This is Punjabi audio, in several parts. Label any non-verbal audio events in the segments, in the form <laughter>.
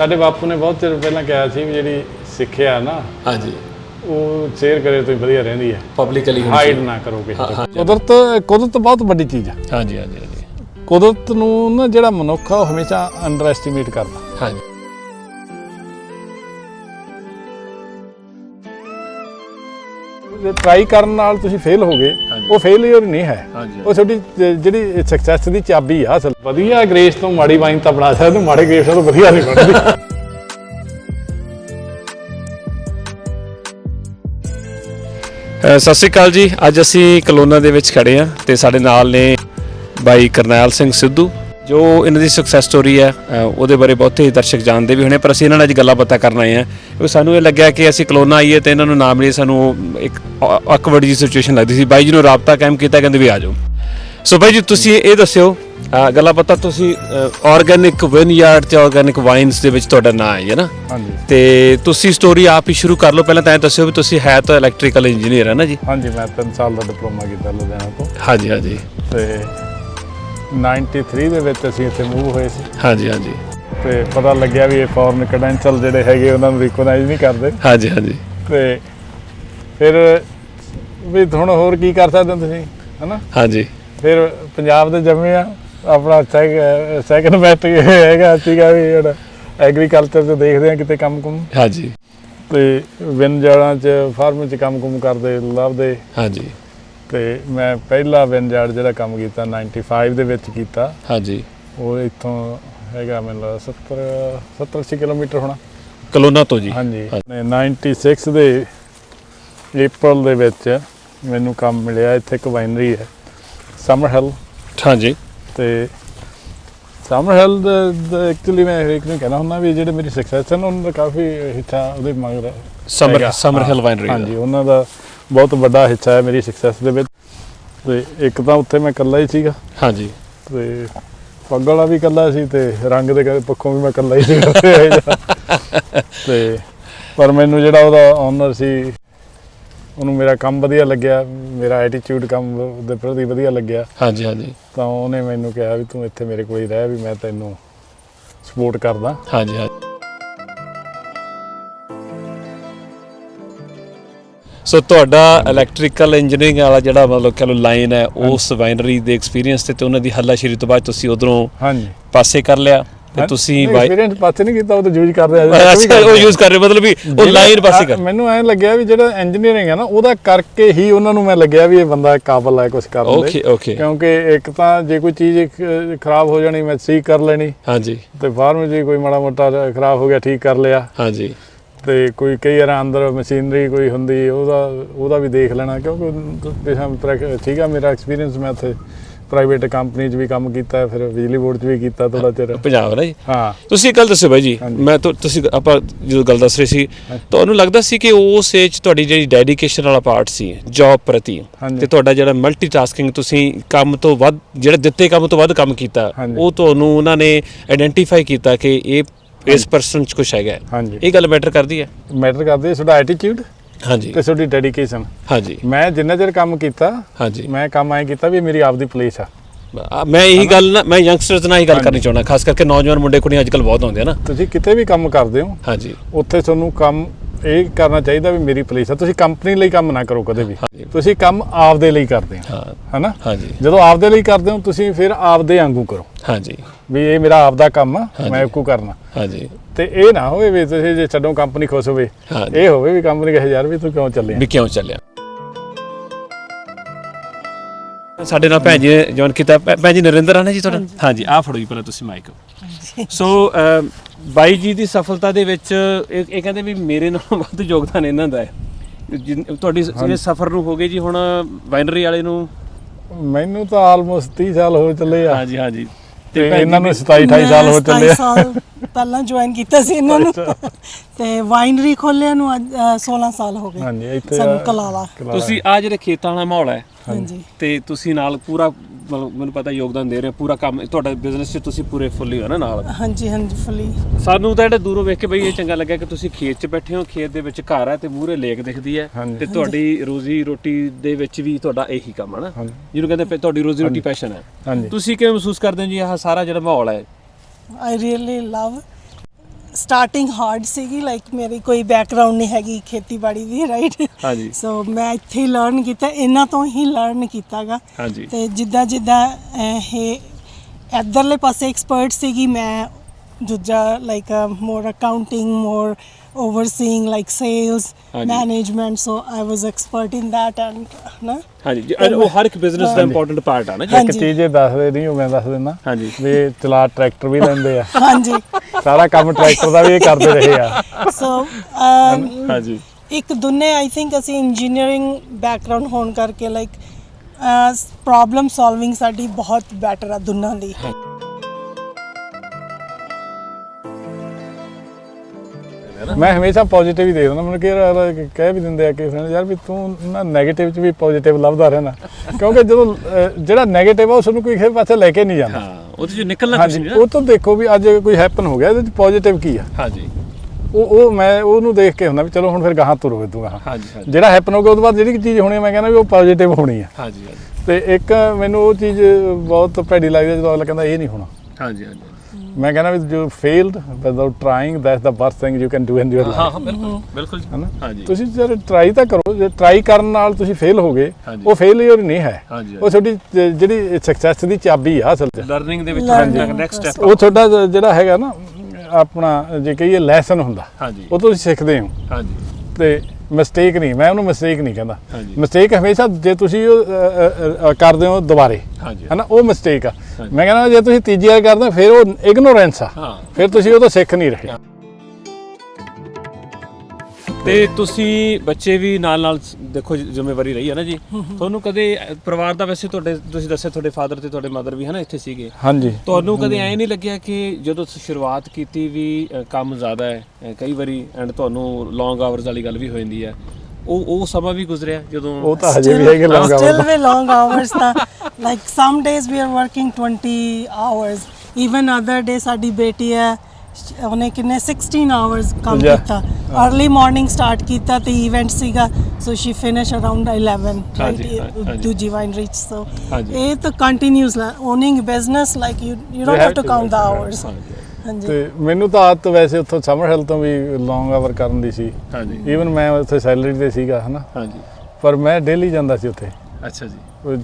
ਸਾਡੇ ਬਾਪੂ ਨੇ ਬਹੁਤ ਚਿਰ ਪਹਿਲਾਂ ਕਿਹਾ ਸੀ ਵੀ ਜਿਹੜੀ ਸਿੱਖਿਆ ਨਾ ਹਾਂਜੀ। ਉਹ ਸ਼ੇਅਰ ਕਰੇ ਤਾਂ ਵਧੀਆ ਰਹਿੰਦੀ ਹੈ। ਪਬਲਿਕਲੀ ਹਾਈਡ ਨਾ ਕਰੋ ਕਿਸੇ ਤੋਂ। ਹਾਂ। ਕੁਦਰਤ ਕੁਦਰਤ ਬਹੁਤ ਵੱਡੀ ਚੀਜ਼ ਆ ਹਾਂਜੀ ਹਾਂਜੀ ਹਾਂਜੀ। ਕੁਦਰਤ ਨੂੰ ਨਾ ਜਿਹੜਾ ਮਨੁੱਖ ਆ ਉਹ ਹਮੇਸ਼ਾ ਅੰਡਰ ਐਸਟੀਮੇਟ ਕਰਦਾ। ਹਾਂਜੀ। ਜੇ ਟਰਾਈ ਕਰਨ ਨਾਲ ਤੁਸੀਂ ਫੇਲ ਹੋ ਗਏ। ਉਹ ਫੇਲਿਅਰ ਨਹੀਂ ਹੈ। ਉਹ ਤੁਹਾਡੀ ਜਿਹੜੀ ਸਕਸੈਸ ਦੀ ਚਾਬੀ ਆ ਅਸਲ ਵਧੀਆ ਗ੍ਰੇਸ ਤੋਂ ਮਾੜੀ ਵਾਈਨ ਤਾਂ ਬਣਾ ਸਕਦੇ ਮਾੜੇ ਗ੍ਰੇਸ ਤੋਂ ਵਧੀਆ ਨਹੀਂ ਬਣਦੀ। ਸਤਿ ਸ੍ਰੀ ਅਕਾਲ ਜੀ। ਅੱਜ ਅਸੀਂ ਕਲੋਨਾ ਦੇ ਵਿੱਚ ਖੜੇ ਆ ਤੇ ਸਾਡੇ ਨਾਲ ਨੇ ਬਾਈ ਕਰਨੈਲ ਸਿੰਘ ਸਿੱਧੂ ਜੋ ਇਹਨਾਂ ਦੀ ਸਕਸੈਸ ਸਟੋਰੀ ਹੈ ਅ, ਉਹਦੇ ਬਾਰੇ ਬਹੁਤੇ ਦਰਸ਼ਕ ਜਾਣਦੇ ਵੀ ਹੋਣੇ ਪਰ ਅਸੀਂ ਇਹਨਾਂ ਨਾਲ ਅੱਜ ਗੱਲਾਂ ਬਾਤਾਂ ਕਰਨ ਆਏ ਆ ਕਿਉਂਕਿ ਸਾਨੂੰ ਇਹ ਲੱਗਿਆ ਕਿ ਅਸੀਂ ਕਲੋਨਾ ਆਈਏ ਤੇ ਇਹਨਾਂ ਨੂੰ ਨਾਮ ਲਈ ਸਾਨੂੰ ਇੱਕ ਅਕਵਰਡ ਜੀ ਸਿਚੁਏਸ਼ਨ ਲੱਗਦੀ ਸੀ। ਬਾਈ ਜੀ ਨੂੰ ਰਾਬਤਾ ਕਾਇਮ ਕੀਤਾ ਕਹਿੰਦੇ ਵੀ ਆ ਜਾਓ। ਸੋ ਬਾਈ ਜੀ ਤੁਸੀਂ ਇਹ ਦੱਸਿਓ ਅ, ਗੱਲਾਂ ਬਾਤਾਂ ਤੁਸੀਂ ਆਰਗੈਨਿਕ ਵਿਨਯਾਰਡ ਤੇ ਆਰਗੈਨਿਕ ਵਾਈਨਸ ਦੇ ਵਿੱਚ ਤੁਹਾਡਾ ਨਾਮ ਹੈ ਹੈ ਨਾ? ਹਾਂਜੀ। ਤੇ ਤੁਸੀਂ ਸਟੋਰੀ ਆਪ ਹੀ ਸ਼ੁਰੂ ਕਰ ਲਓ ਪਹਿਲਾਂ ਤਾਂ ਇਹ ਦੱਸਿਓ ਵੀ ਤੁਸੀਂ ਹੈ ਤਾਂ ਇਲੈਕਟ੍ਰੀਕਲ ਇੰਜੀਨੀਅਰ ਹੈ ਨਾ ਜੀ? ਹਾਂਜੀ ਮੈਂ 3 ਸਾਲ ਦਾ ਡਿਪਲੋਮਾ ਕੀਤਾ ਲੁਧਿਆਣਾ ਤੋਂ। ਹਾਂਜੀ ਹਾਂਜੀ। ਤੇ 93 ਦੇ ਵਿੱਚ ਅਸੀਂ ਇੱਥੇ ਮੂਵ ਹੋਏ ਸੀ। ਹਾਂਜੀ ਹਾਂਜੀ। ਤੇ ਪਤਾ ਲੱਗਿਆ ਵੀ ਇਹ ਫੋਰਨ ਕ੍ਰੈਡੈਂਸ਼ੀਅਲ ਜਿਹੜੇ ਹੈਗੇ ਉਹਨਾਂ ਨੂੰ ਰਿਕਗਨਾਈਜ਼ ਨਹੀਂ ਕਰਦੇ। ਹਾਂਜੀ ਹਾਂਜੀ। ਤੇ ਫਿਰ ਵੀ ਹੁਣ ਹੋਰ ਕੀ ਕਰ ਸਕਦੇ ਹੋ ਤੁਸੀਂ ਹਨਾ? ਹਾਂਜੀ। ਫਿਰ ਪੰਜਾਬ ਦੇ ਜੰਮੇ ਆ ਆਪਣਾ ਸੈਕੰਡ ਬੈਸਟ ਹੈਗਾ ਸੀਗਾ ਵੀ ਹੁਣ ਐਗਰੀਕਲਚਰ ਚ ਦੇਖਦੇ ਆ ਕਿਤੇ ਕੰਮ ਕੁਮ। ਹਾਂਜੀ। ਤੇ ਵਿਨ ਚ ਫਾਰਮ ਚ ਕੰਮ ਕੁਮ ਕਰਦੇ ਲੱਭਦੇ। ਹਾਂਜੀ। ਤੇ ਮੈਂ ਪਹਿਲਾ ਜਾੜ ਜਿਹੜਾ ਕੰਮ ਕੀਤਾ 95 ਦੇ ਵਿੱਚ ਕੀਤਾ। ਹਾਂਜੀ। ਉਹ ਇੱਥੋਂ ਹੈਗਾ ਮੈਨੂੰ ਲੱਗਦਾ 70 70 80 ਕਿਲੋਮੀਟਰ ਹੋਣਾ। ਕਲੋਨਾ ਤੋਂ ਜੀ। ਹਾਂਜੀ। 96 ਦੇ April ਦੇ ਵਿੱਚ ਮੈਨੂੰ ਕੰਮ ਮਿਲਿਆ। ਇੱਥੇ ਇੱਕ ਵਾਈਨਰੀ ਹੈ ਸਮਰ ਹਿੱਲ ਹਾਂਜੀ। ਤੇ ਸਮਰ ਹਿੱਲ ਦਾ ਐਕਚੁਅਲੀ ਮੈਂ ਹਰੇਕ ਨੂੰ ਕਹਿਣਾ ਹੁੰਦਾ ਵੀ ਜਿਹੜੇ ਮੇਰੀ ਸਕਸੈਸ ਹਨ ਉਹਨਾਂ ਦਾ ਕਾਫੀ ਹਿੱਸਾ ਉਹਦੇ ਮਗਰ ਸਮਰ ਹੈਗਾ। ਸਮਰ ਹਿਲ ਹਾਂ, ਵਾਈਨਰੀ ਹਾਂਜੀ ਉਹਨਾਂ ਦਾ ਬਹੁਤ ਵੱਡਾ ਹਿੱਸਾ ਹੈ ਮੇਰੀ ਸਕਸੈਸ ਦੇ ਵਿੱਚ। ਤੇ ਇੱਕ ਤਾਂ ਉੱਥੇ ਮੈਂ ਇਕੱਲਾ ਹੀ ਸੀਗਾ। ਹਾਂਜੀ। ਤੇ ਪੱਗ ਵਾਲਾ ਵੀ ਇਕੱਲਾ ਸੀ ਤੇ ਰੰਗ ਦੇ ਪੱਖੋਂ ਵੀ ਮੈਂ ਇਕੱਲਾ ਹੀ ਸੀਗਾ। ਤੇ ਪਰ ਮੈਨੂੰ ਜਿਹੜਾ ਉਹਦਾ ਓਨਰ ਸੀ ਉਹਨੂੰ ਮੇਰਾ ਕੰਮ ਵਧੀਆ ਲੱਗਿਆ ਮੇਰਾ ਐਟੀਟਿਊਡ ਕੰਮ ਦੇ ਪ੍ਰਤੀ ਵਧੀਆ ਲੱਗਿਆ। ਹਾਂਜੀ ਹਾਂਜੀ। ਤਾਂ ਉਹਨੇ ਮੈਨੂੰ ਕਿਹਾ ਵੀ ਤੂੰ ਇੱਥੇ ਮੇਰੇ ਕੋਲ ਹੀ ਰਹਿ ਵੀ ਮੈਂ ਤੈਨੂੰ ਸਪੋਰਟ ਕਰਦਾ। ਹਾਂਜੀ ਹਾਂਜੀ। ਸੋ ਤੁਹਾਡਾ ਇਲੈਕਟ੍ਰੀਕਲ ਇੰਜੀਨੀਅਰਿੰਗ ਵਾਲਾ ਜਿਹੜਾ ਮਤਲਬ ਕਹ ਲਾਈਨ ਹੈ ਉਸ ਵਾਈਨਰੀ ਦੇ ਐਕਸਪੀਰੀਅੰਸ ਤੇ ਤੇ ਉਹਨਾਂ ਦੀ ਹੱਲਾਸ਼ੇਰੀ ਤੋਂ ਬਾਅਦ ਤੁਸੀਂ ਉਧਰੋਂ ਹਾਂਜੀ। ਪਾਸੇ ਕਰ ਲਿਆ ਤੇ ਤੁਸੀਂ ਐਕਸਪੀਰੀਅੰਸ ਪਾਸੇ ਨਹੀਂ ਕੀਤਾ ਉਹ ਤਾਂ ਯੂਜ਼ ਕਰਦੇ ਆ ਅੱਛਾ ਉਹ ਯੂਜ਼ ਕਰ ਰਹੇ ਮਤਲਬ ਵੀ ਉਹ ਲਾਈਨ ਪਾਸੇ ਕਰ। ਮੈਨੂੰ ਐਂ ਲੱਗਿਆ ਵੀ ਜਿਹੜਾ ਇੰਜੀਨੀਅਰਿੰਗ ਹੈ ਨਾ ਉਹਦਾ ਕਰਕੇ ਹੀ ਉਹਨਾਂ ਨੂੰ ਮੈਂ ਲੱਗਿਆ ਵੀ ਇਹ ਬੰਦਾ ਕਾਬਲ ਹੈ ਕੁਝ ਕਰਨ ਦੇ ਕਿਉਂਕਿ ਇੱਕ ਤਾਂ ਜੇ ਕੋਈ ਚੀਜ਼ ਖਰਾਬ ਹੋ ਜਾਣੀ ਮੈਂ ਠੀਕ ਕਰ ਲੈਣੀ। ਹਾਂਜੀ। ਤੇ ਫਾਰਮ ਜੀ ਕੋਈ ਮਾੜਾ ਮੋਟਾ ਖਰਾਬ ਹੋ ਗਿਆ ਠੀਕ ਕਰ ਲਿਆ। ਹਾਂਜੀ। ਤੇ ਕੋਈ ਕਈ ਵਾਰ ਅੰਦਰ ਮਸ਼ੀਨਰੀ ਕੋਈ ਹੁੰਦੀ ਉਹਦਾ ਉਹਦਾ ਵੀ ਦੇਖ ਲੈਣਾ ਕਿਉਂਕਿ ਪਿਛਾ ਠੀਕ ਆ ਮੇਰਾ ਐਕਸਪੀਰੀਅੰਸ ਮੈਂ ਉੱਥੇ ਪ੍ਰਾਈਵੇਟ ਕੰਪਨੀ 'ਚ ਵੀ ਕੰਮ ਕੀਤਾ ਫਿਰ ਬਿਜਲੀ ਬੋਰਡ 'ਚ ਵੀ ਕੀਤਾ ਥੋੜਾ ਚਿਰ ਪੰਜਾਬ ਨਾ ਜੀ ਹਾਂ ਤੁਸੀਂ ਇੱਕ ਗੱਲ ਦੱਸੋ ਬਾਈ ਜੀ। ਮੈਂ ਤੁ- ਤੁਸੀਂ ਆਪਾਂ ਜਦੋਂ ਗੱਲ ਦੱਸ ਰਹੇ ਸੀ ਤੁਹਾਨੂੰ ਲੱਗਦਾ ਸੀ ਕਿ ਉਸ ਏਜ ਤੁਹਾਡੀ ਜਿਹੜੀ ਡੈਡੀਕੇਸ਼ਨ ਵਾਲਾ ਪਾਰਟ ਸੀ ਜੌਬ ਪ੍ਰਤੀ। ਤੇ ਤੁਹਾਡਾ ਜਿਹੜਾ ਮਲਟੀਟਾਸਕਿੰਗ ਤੁਸੀਂ ਕੰਮ ਤੋਂ ਵੱਧ ਜਿਹੜਾ ਦਿੱਤੇ ਕੰਮ ਤੋਂ ਵੱਧ ਕੰਮ ਕੀਤਾ। ਉਹ ਤੁਹਾਨੂੰ ਉਹਨਾਂ ਨੇ ਆਇਡੈਂਟੀਫਾਈ ਕੀਤਾ ਕਿ ਇਹ ਇਸ ਪਰਸਨ ਚ ਕੁਝ ਹੈਗਾ ਹੈ। ਹਾਂਜੀ। ਇਹ ਗੱਲ ਮੈਟਰ ਕਰਦੀ ਹੈ? ਮੈਟਰ ਕਰਦੀ ਹੈ ਤੁਹਾਡਾ ਐਟੀਟਿਊਡ ਹਾਂਜੀ। ਤੇ ਤੁਹਾਡੀ ਡੈਡੀਕੇਸ਼ਨ ਹਾਂਜੀ। ਮੈਂ ਜਿੰਨਾ ਚਿਰ ਕੰਮ ਕੀਤਾ ਹਾਂਜੀ। ਮੈਂ ਕੰਮ ਐਂ ਕੀਤਾ ਵੀ ਇਹ ਮੇਰੀ ਆਪਦੀ ਪਲੇਸ ਆ। ਆ, ਮੈਂ ਇਹੀ ਗੱਲ ਨਾ ਮੈਂ ਯੰਗਸਟਰਸ ਨਾਲ ਹੀ ਗੱਲ ਕਰਨੀ ਚਾਹੁੰਦਾ ਖਾਸ ਕਰਕੇ ਨੌਜਵਾਨ ਮੁੰਡੇ ਕੁੜੀਆਂ ਅੱਜਕੱਲ ਬਹੁਤ ਆਉਂਦੇ ਆ ਨਾ। ਤੁਸੀਂ ਕਿਤੇ ਵੀ ਕੰਮ ਕਰਦੇ ਹੋ ਹਾਂਜੀ। ਉੱਥੇ ਤੁਹਾਨੂੰ ਕੰਮ ਇਹ ਕਰਨਾ ਚਾਹੀਦਾ ਵੀ ਮੇਰੀ ਪਲੇਸ ਆ। ਤੁਸੀਂ ਕੰਪਨੀ ਲਈ ਕੰਮ ਨਾ ਕਰੋ ਕਦੇ ਵੀ। ਹਾਂਜੀ। ਤੁਸੀਂ ਕੰਮ ਆਪਦੇ ਲਈ ਕਰਦੇ ਹੋ। ਹਾਂ। ਹਨਾ? ਹਾਂਜੀ। ਜਦੋਂ ਆਪਦੇ ਲਈ ਕਰਦੇ ਹੋ ਤੁਸੀਂ ਫਿਰ ਆਪਦੇ ਵਾਂਗੂ ਕਰੋ। ਹਾਂਜੀ। ਵੀ ਇਹ ਮੇਰਾ ਆਪਦਾ ਕੰਮ ਆ। ਮੈਂ ਇੱਕੋ ਕਰਨਾ। ਹਾਂਜੀ। ਤੇ ਇਹ ਨਾ ਹੋਵੇ ਵੀ ਤੁਸੀਂ ਜੇ ਛੱਡੋ ਕੰਪਨੀ ਖੁਸ਼ ਹੋਵੇ ਇਹ ਹੋਵੇ ਵੀ ਕੰਪਨੀ ਕਹੇ ਯਾਰ ਵੀ ਤੂੰ ਕਿਉਂ ਚੱਲਿਆ? ਵੀ ਕਿਉਂ ਚੱਲਿਆ? ਸਾਡੇ ਨਾਲ ਭੈਣ ਜੀ ਨੇ ਜੁਆਇਨ ਕੀਤਾ। ਭੈਣ ਜੀ ਨਰਿੰਦਰ ਆ ਨਾ ਜੀ ਤੁਹਾਡਾ? ਹਾਂਜੀ। ਆਹ ਫੜੋ ਜੀ ਪਹਿਲਾਂ ਤੁਸੀਂ ਮਾਈਕ ਸੋ ਬਾਈ ਜੀ ਦੀ ਸਫਲਤਾ ਦੇ ਵਿੱਚ ਇਹ ਕਹਿੰਦੇ ਵੀ ਮੇਰੇ ਨਾਲੋਂ ਵੱਧ ਯੋਗਦਾਨ ਇਹਨਾਂ ਦਾ ਹੈ। ਤੁਹਾਡੀ ਜਿਹੜੇ ਸਫਰ ਨੂੰ ਹੋ ਗਏ ਜੀ ਹੁਣ ਵਾਈਨਰੀ ਵਾਲੇ ਨੂੰ? ਮੈਨੂੰ ਤਾਂ ਆਲਮੋਸਟ 30 ਸਾਲ ਹੋ ਚੱਲੇ ਆ। ਹਾਂਜੀ ਹਾਂਜੀ। ਤੇ ਇਹਨਾਂ ਨੂੰ ਵੀ- 27 28 ਸਾਲ ਹੋ ਚੱਲੇ ਆ। 27 ਸਾਲ ਪਹਿਲਾਂ ਜੁਆਇਨ ਕੀਤਾ ਸੀ ਇਹਨਾਂ ਨੂੰ। ਤੇ ਵਾਈਨਰੀ ਖੋਲਿਆ ਨੂੰ ਅੱਜ ਅ, 16 ਸਾਲ ਹੋ ਗਏ। ਹਾਂਜੀ ਇੱਥੇ ਸਾਨੂੰ ਕਲਾਲਾ। ਤੁਸੀਂ ਆ ਜਿਹੜੇ ਖੇਤਾਂ ਵਾਲਾ ਮਾਹੌਲ ਹੈ ਹਾਂਜੀ। ਤੇ ਤੁਸੀਂ ਨਾਲ ਪੂਰਾ ਮਤਲਬ ਮੈਨੂੰ ਪਤਾ ਯੋਗਦਾਨ ਦੇ ਰਹੇ ਹੋ ਪੂਰਾ ਕੰਮ ਤੁਹਾਡਾ ਬਿਜ਼ਨਸ 'ਚ ਤੁਸੀਂ ਪੂਰੇ ਫੁੱਲੀ ਹੋ ਨਾ ਨਾਲ? ਹਾਂਜੀ ਹਾਂਜੀ ਫੁੱਲੀ ਸਾਨੂੰ ਤਾਂ ਜਿਹੜੇ ਦੂਰੋਂ ਵੇਖ ਕੇ ਬਈ ਇਹ ਚੰਗਾ ਲੱਗਾ ਕਿ ਤੁਸੀਂ ਖੇਤ 'ਚ ਬੈਠੇ ਹੋ ਖੇਤ ਦੇ ਵਿੱਚ ਘਰ ਹੈ ਤੇ ਮੂਹਰੇ ਲੇਕ ਦਿਖਦੀ ਹੈ। ਤੇ ਤੁਹਾਡੀ ਰੋਜ਼ੀ ਰੋਟੀ ਦੇ ਵਿੱਚ ਵੀ ਤੁਹਾਡਾ ਇਹੀ ਕੰਮ ਹੈ ਨਾ। ਜਿਹਨੂੰ ਕਹਿੰਦੇ ਤੁਹਾਡੀ ਰੋਜ਼ੀ ਰੋਟੀ ਪੈਸ਼ਨ ਹੈ। ਤੁਸੀਂ ਕਿਵੇਂ ਮਹਿਸੂਸ ਕਰਦੇ ਹੋ ਜੀ ਆਹ ਸਾਰਾ ਜਿਹੜਾ ਮਾਹੌਲ ਹੈ? I really love starting hard ਸੀਗੀ ਲਾਈਕ ਮੇਰੀ ਕੋਈ ਬੈਕਗ੍ਰਾਉਂਡ ਨਹੀਂ ਹੈਗੀ ਖੇਤੀਬਾੜੀ ਦੀ ਰਾਈਟ ਹਾਂਜੀ। ਸੋ ਮੈਂ ਇੱਥੇ ਲਰਨ ਕੀਤਾ ਇਹਨਾਂ ਤੋਂ ਹੀ ਲਰਨ ਕੀਤਾਗਾ। ਹਾਂਜੀ। ਤੇ ਜਿੱਦਾਂ ਜਿੱਦਾਂ ਇਹ ਇੱਧਰਲੇ ਪਾਸੇ ਐਕਸਪਰਟ ਸੀਗੀ ਮੈਂ ਦੂਜਾ like more accounting more overseeing like sales ਹਾਂਜੀ। management. So i was expert in that and ਨਾ ਹਾਂਜੀ ਜੀ, ਉਹ ਹਰ ਇੱਕ ਬਿਜ਼ਨਸ ਦਾ ਇੰਪੋਰਟੈਂਟ ਪਾਰਟ ਆ ਨਾ ਜੀ ਇੱਕ ਹਾਂਜੀ। ਚੀਜ਼ ਇਹ ਦੱਸਦੇ ਨਹੀਂ ਉਹ ਮੈਂ ਦੱਸ ਦਿੰਦਾ ਹਾਂਜੀ ਵੀ ਚਲਾ ਟਰੈਕਟਰ ਵੀ ਲੈਂਦੇ ਆ ਹਾਂਜੀ ਸਾਰਾ ਕੰਮ ਟਰੈਕਟਰ ਦਾ ਵੀ ਇਹ ਕਰਦੇ ਰਹੇ ਆ ਸੋ um, ਹਾਂਜੀ ਇੱਕ ਦੁਨੇ ਆਈ ਥਿੰਕ ਅਸੀਂ ਇੰਜੀਨੀਅਰਿੰਗ ਬੈਕਗ੍ਰਾਉਂਡ ਹੋਣ ਕਰਕੇ ਲਾਈਕ ਪ੍ਰੋਬਲਮ ਸੋਲਵਿੰਗ ਸਾਡੀ ਬਹੁਤ ਬੈਟਰ ਆ ਦੋਨਾਂ ਦੀ ਮੈਂ ਹਮੇਸ਼ਾ ਪੋਜ਼ਿਟਿਵ ਹੀ ਦੇਖਦਾ ਮੈਨੂੰ ਅਗਲਾ ਕਹਿ ਵੀ ਦਿੰਦੇ ਆ ਕਿ friend, ਯਾਰ ਵੀ ਤੂੰ ਨਾ 네ਗੇਟਿਵ ਚ ਵੀ ਪੋਜ਼ਿਟਿਵ ਲੱਭਦਾ ਰਹਿਣਾ। <laughs> ਕਿਉਂਕਿ ਜਦੋਂ ਜਿਹੜਾ 네ਗੇਟਿਵ ਆ ਉਸ ਨੂੰ ਕੋਈ ਕਿਸੇ ਪਾਸੇ ਲੈ ਕੇ ਨਹੀਂ ਜਾਂਦਾ। ਹਾਂ ਉਹਦੇ ਚ ਨਿਕਲਣਾ ਕੁਝ ਨਹੀਂ ਉਹ ਤੋਂ ਦੇਖੋ ਵੀ ਅੱਜ ਕੋਈ ਹੈਪਨ ਹੋ ਗਿਆ ਇਹਦੇ ਚ ਪੋਜ਼ਿਟਿਵ ਕੀ ਆ? ਹਾਂਜੀ। ਉਹ ਉਹ ਮੈਂ ਉਹਨੂੰ ਦੇਖ ਕੇ ਹੁੰਦਾ ਵੀ ਚਲੋ ਹੁਣ ਫਿਰ ਗਾਹਾਂ ਤੁਰੋ ਤੂੰ ਗਾਹਾਂ। ਹਾਂਜੀ ਜਿਹੜਾ ਹੈਪਨ ਹੋ ਗਿਆ ਉਹਦੇ ਬਾਅਦ ਜਿਹੜੀ ਚੀਜ਼ ਹੋਣੀ ਮੈਂ ਕਹਿੰਦਾ ਵੀ ਉਹ ਪੋਜ਼ਿਟਿਵ ਹੋਣੀ ਆ। ਹਾਂਜੀ ਹਾਂਜੀ। ਤੇ ਇੱਕ ਮੈਨੂੰ ਉਹ ਚੀਜ਼ ਬਹੁਤ ਭੈੜੀ ਲੱਗਦੀ ਜਦੋਂ ਅਗਲਾ ਕਹਿੰਦਾ ਇਹ ਨਹੀਂ ਹੋਣਾ। ਹਾਂਜੀ ਹਾਂਜੀ। ਮੈਂ ਕਹਿੰਦਾ ਵੀ ਜੋ failed without trying that's the worst thing you can do in your ਹਾਂ ਲਾਈਫ ਹਾਂ ਬਿਲਕੁਲ ਬਿਲਕੁਲ ਜੀ। ਹਨਾ? ਹਾਂਜੀ। ਤੁਸੀਂ ਜਦ ਟਰਾਈ ਤਾਂ ਕਰੋ ਜੇ ਟਰਾਈ ਕਰਨ ਨਾਲ ਤੁਸੀਂ ਫੇਲ ਹੋ ਗਏ। ਉਹ ਫੇਲਿਅਰ ਨਹੀਂ ਹੈ। ਉਹ ਤੁਹਾਡੀ ਜਿਹੜੀ ਸਕਸੈਸ ਦੀ ਚਾਬੀ ਆ ਅਸਲ 'ਚ। ਲਰਨਿੰਗ ਦੇ ਵਿੱਚ ਨੈਕਸਟ ਸਟੈਪ ਉਹ ਤੁਹਾਡਾ ਜਿਹੜਾ ਹੈਗਾ ਨਾ ਆਪਣਾ ਜੇ ਕਹੀਏ ਲੈਸਨ ਹੁੰਦਾ ਹਾਂਜੀ। ਉਹ ਤੁਸੀਂ ਸਿੱਖਦੇ ਹੋ। ਹਾਂਜੀ। ਤੇ ਮਿਸਟੇਕ ਨਹੀਂ ਮੈਂ ਉਹਨੂੰ ਮਿਸਟੇਕ ਨਹੀਂ ਕਹਿੰਦਾ। ਮਿਸਟੇਕ ਹਮੇਸ਼ਾ ਜੇ ਤੁਸੀਂ ਉਹ ਕਰਦੇ ਹੋ ਦੁਬਾਰੇ ਹਨਾ ਉਹ ਮਿਸਟੇਕ ਆ। ਮੈਂ ਕਹਿੰਦਾ ਜੇ ਤੁਸੀਂ ਤੀਜੀ ਵਾਰ ਕਰਦੇ ਫਿਰ ਉਹ ਇਗਨੋਰੈਂਸ ਆ। ਫਿਰ ਤੁਸੀਂ ਉਹ ਤੋਂ ਸਿੱਖ ਨਹੀਂ ਰਹੇ। ਤੇ ਤੁਸੀਂ ਬੱਚੇ ਵੀ ਨਾਲ ਨਾਲ ਦੇਖੋ ਜ਼ਿੰਮੇਵਾਰੀ ਰਹੀ ਹੈ ਨਾ ਜੀ। ਤੁਹਾਨੂੰ ਕਦੇ ਪਰਿਵਾਰ ਦਾ ਵੈਸੇ ਤੁਹਾਡੇ ਤੁਸੀਂ ਦੱਸਿਆ ਤੁਹਾਡੇ ਫਾਦਰ ਤੇ ਤੁਹਾਡੇ ਮਦਰ ਵੀ ਹੈ ਨਾ ਇੱਥੇ ਸੀਗੇ। ਹਾਂਜੀ। ਤੁਹਾਨੂੰ ਕਦੇ ਐ ਨਹੀਂ ਲੱਗਿਆ ਕਿ ਜਦੋਂ ਤੁਸੀਂ ਸ਼ੁਰੂਆਤ ਕੀਤੀ ਵੀ ਕੰਮ ਜ਼ਿਆਦਾ ਹੈ ਕਈ ਵਾਰੀ ਐਂਡ ਤੁਹਾਨੂੰ ਲੌਂਗ ਆਵਰਸ ਵਾਲੀ ਗੱਲ ਵੀ ਹੋ ਜਾਂਦੀ ਹੈ। ਉਹ ਉਹ ਸਮਾਂ ਵੀ ਗੁਜ਼ਰਿਆ ਜਦੋਂ? ਉਹ ਤਾਂ ਹਜੇ ਵੀ ਹੈਗੇ ਲੰਗਾ still we long hours ਤਾਂ like some days we are working 20 hours even other day ਸਾਡੀ ਬੇਟੀ ਹੈ ਉਹਨੇ ਕਿੰਨੇ 16 hours ਕੰਮ Yeah. ਕੀਤਾ। Early morning start ਕੀਤਾ ਤੇ ਇਵੈਂਟ ਸੀਗਾ। So she finish around 11 right? ਹਾਂਜੀ, ਹਾਂ- ਹਾਂਜੀ। ਦੂਜੀ ਵਾਈਨ ਰੀਚ ਹਾਂਜੀ। ਇਹ ਤਾਂ continuous owning business like you you don't have to count the hours. ਹਾਂਜੀ ਹਾਂਜੀ। ਤੇ ਮੈਨੂੰ ਤਾਂ ਆਦਤ ਵੈਸੇ ਉੱਥੋਂ ਸਮਰ ਹਿਲ ਤੋਂ ਵੀ ਲੌਂਗ ਆਵਰ ਕਰਨ ਦੀ ਸੀ। ਹਾਂਜੀ। ਈਵਨ ਮੈਂ ਉੱਥੇ ਸੈਲਰੀ ਤੇ ਸੀਗਾ ਹਨਾ। ਹਾਂਜੀ। ਪਰ ਮੈਂ ਡੇਲੀ ਜਾਂਦਾ ਸੀ ਉੱਥੇ। ਅੱਛਾ ਜੀ। ਉਹ ਜ-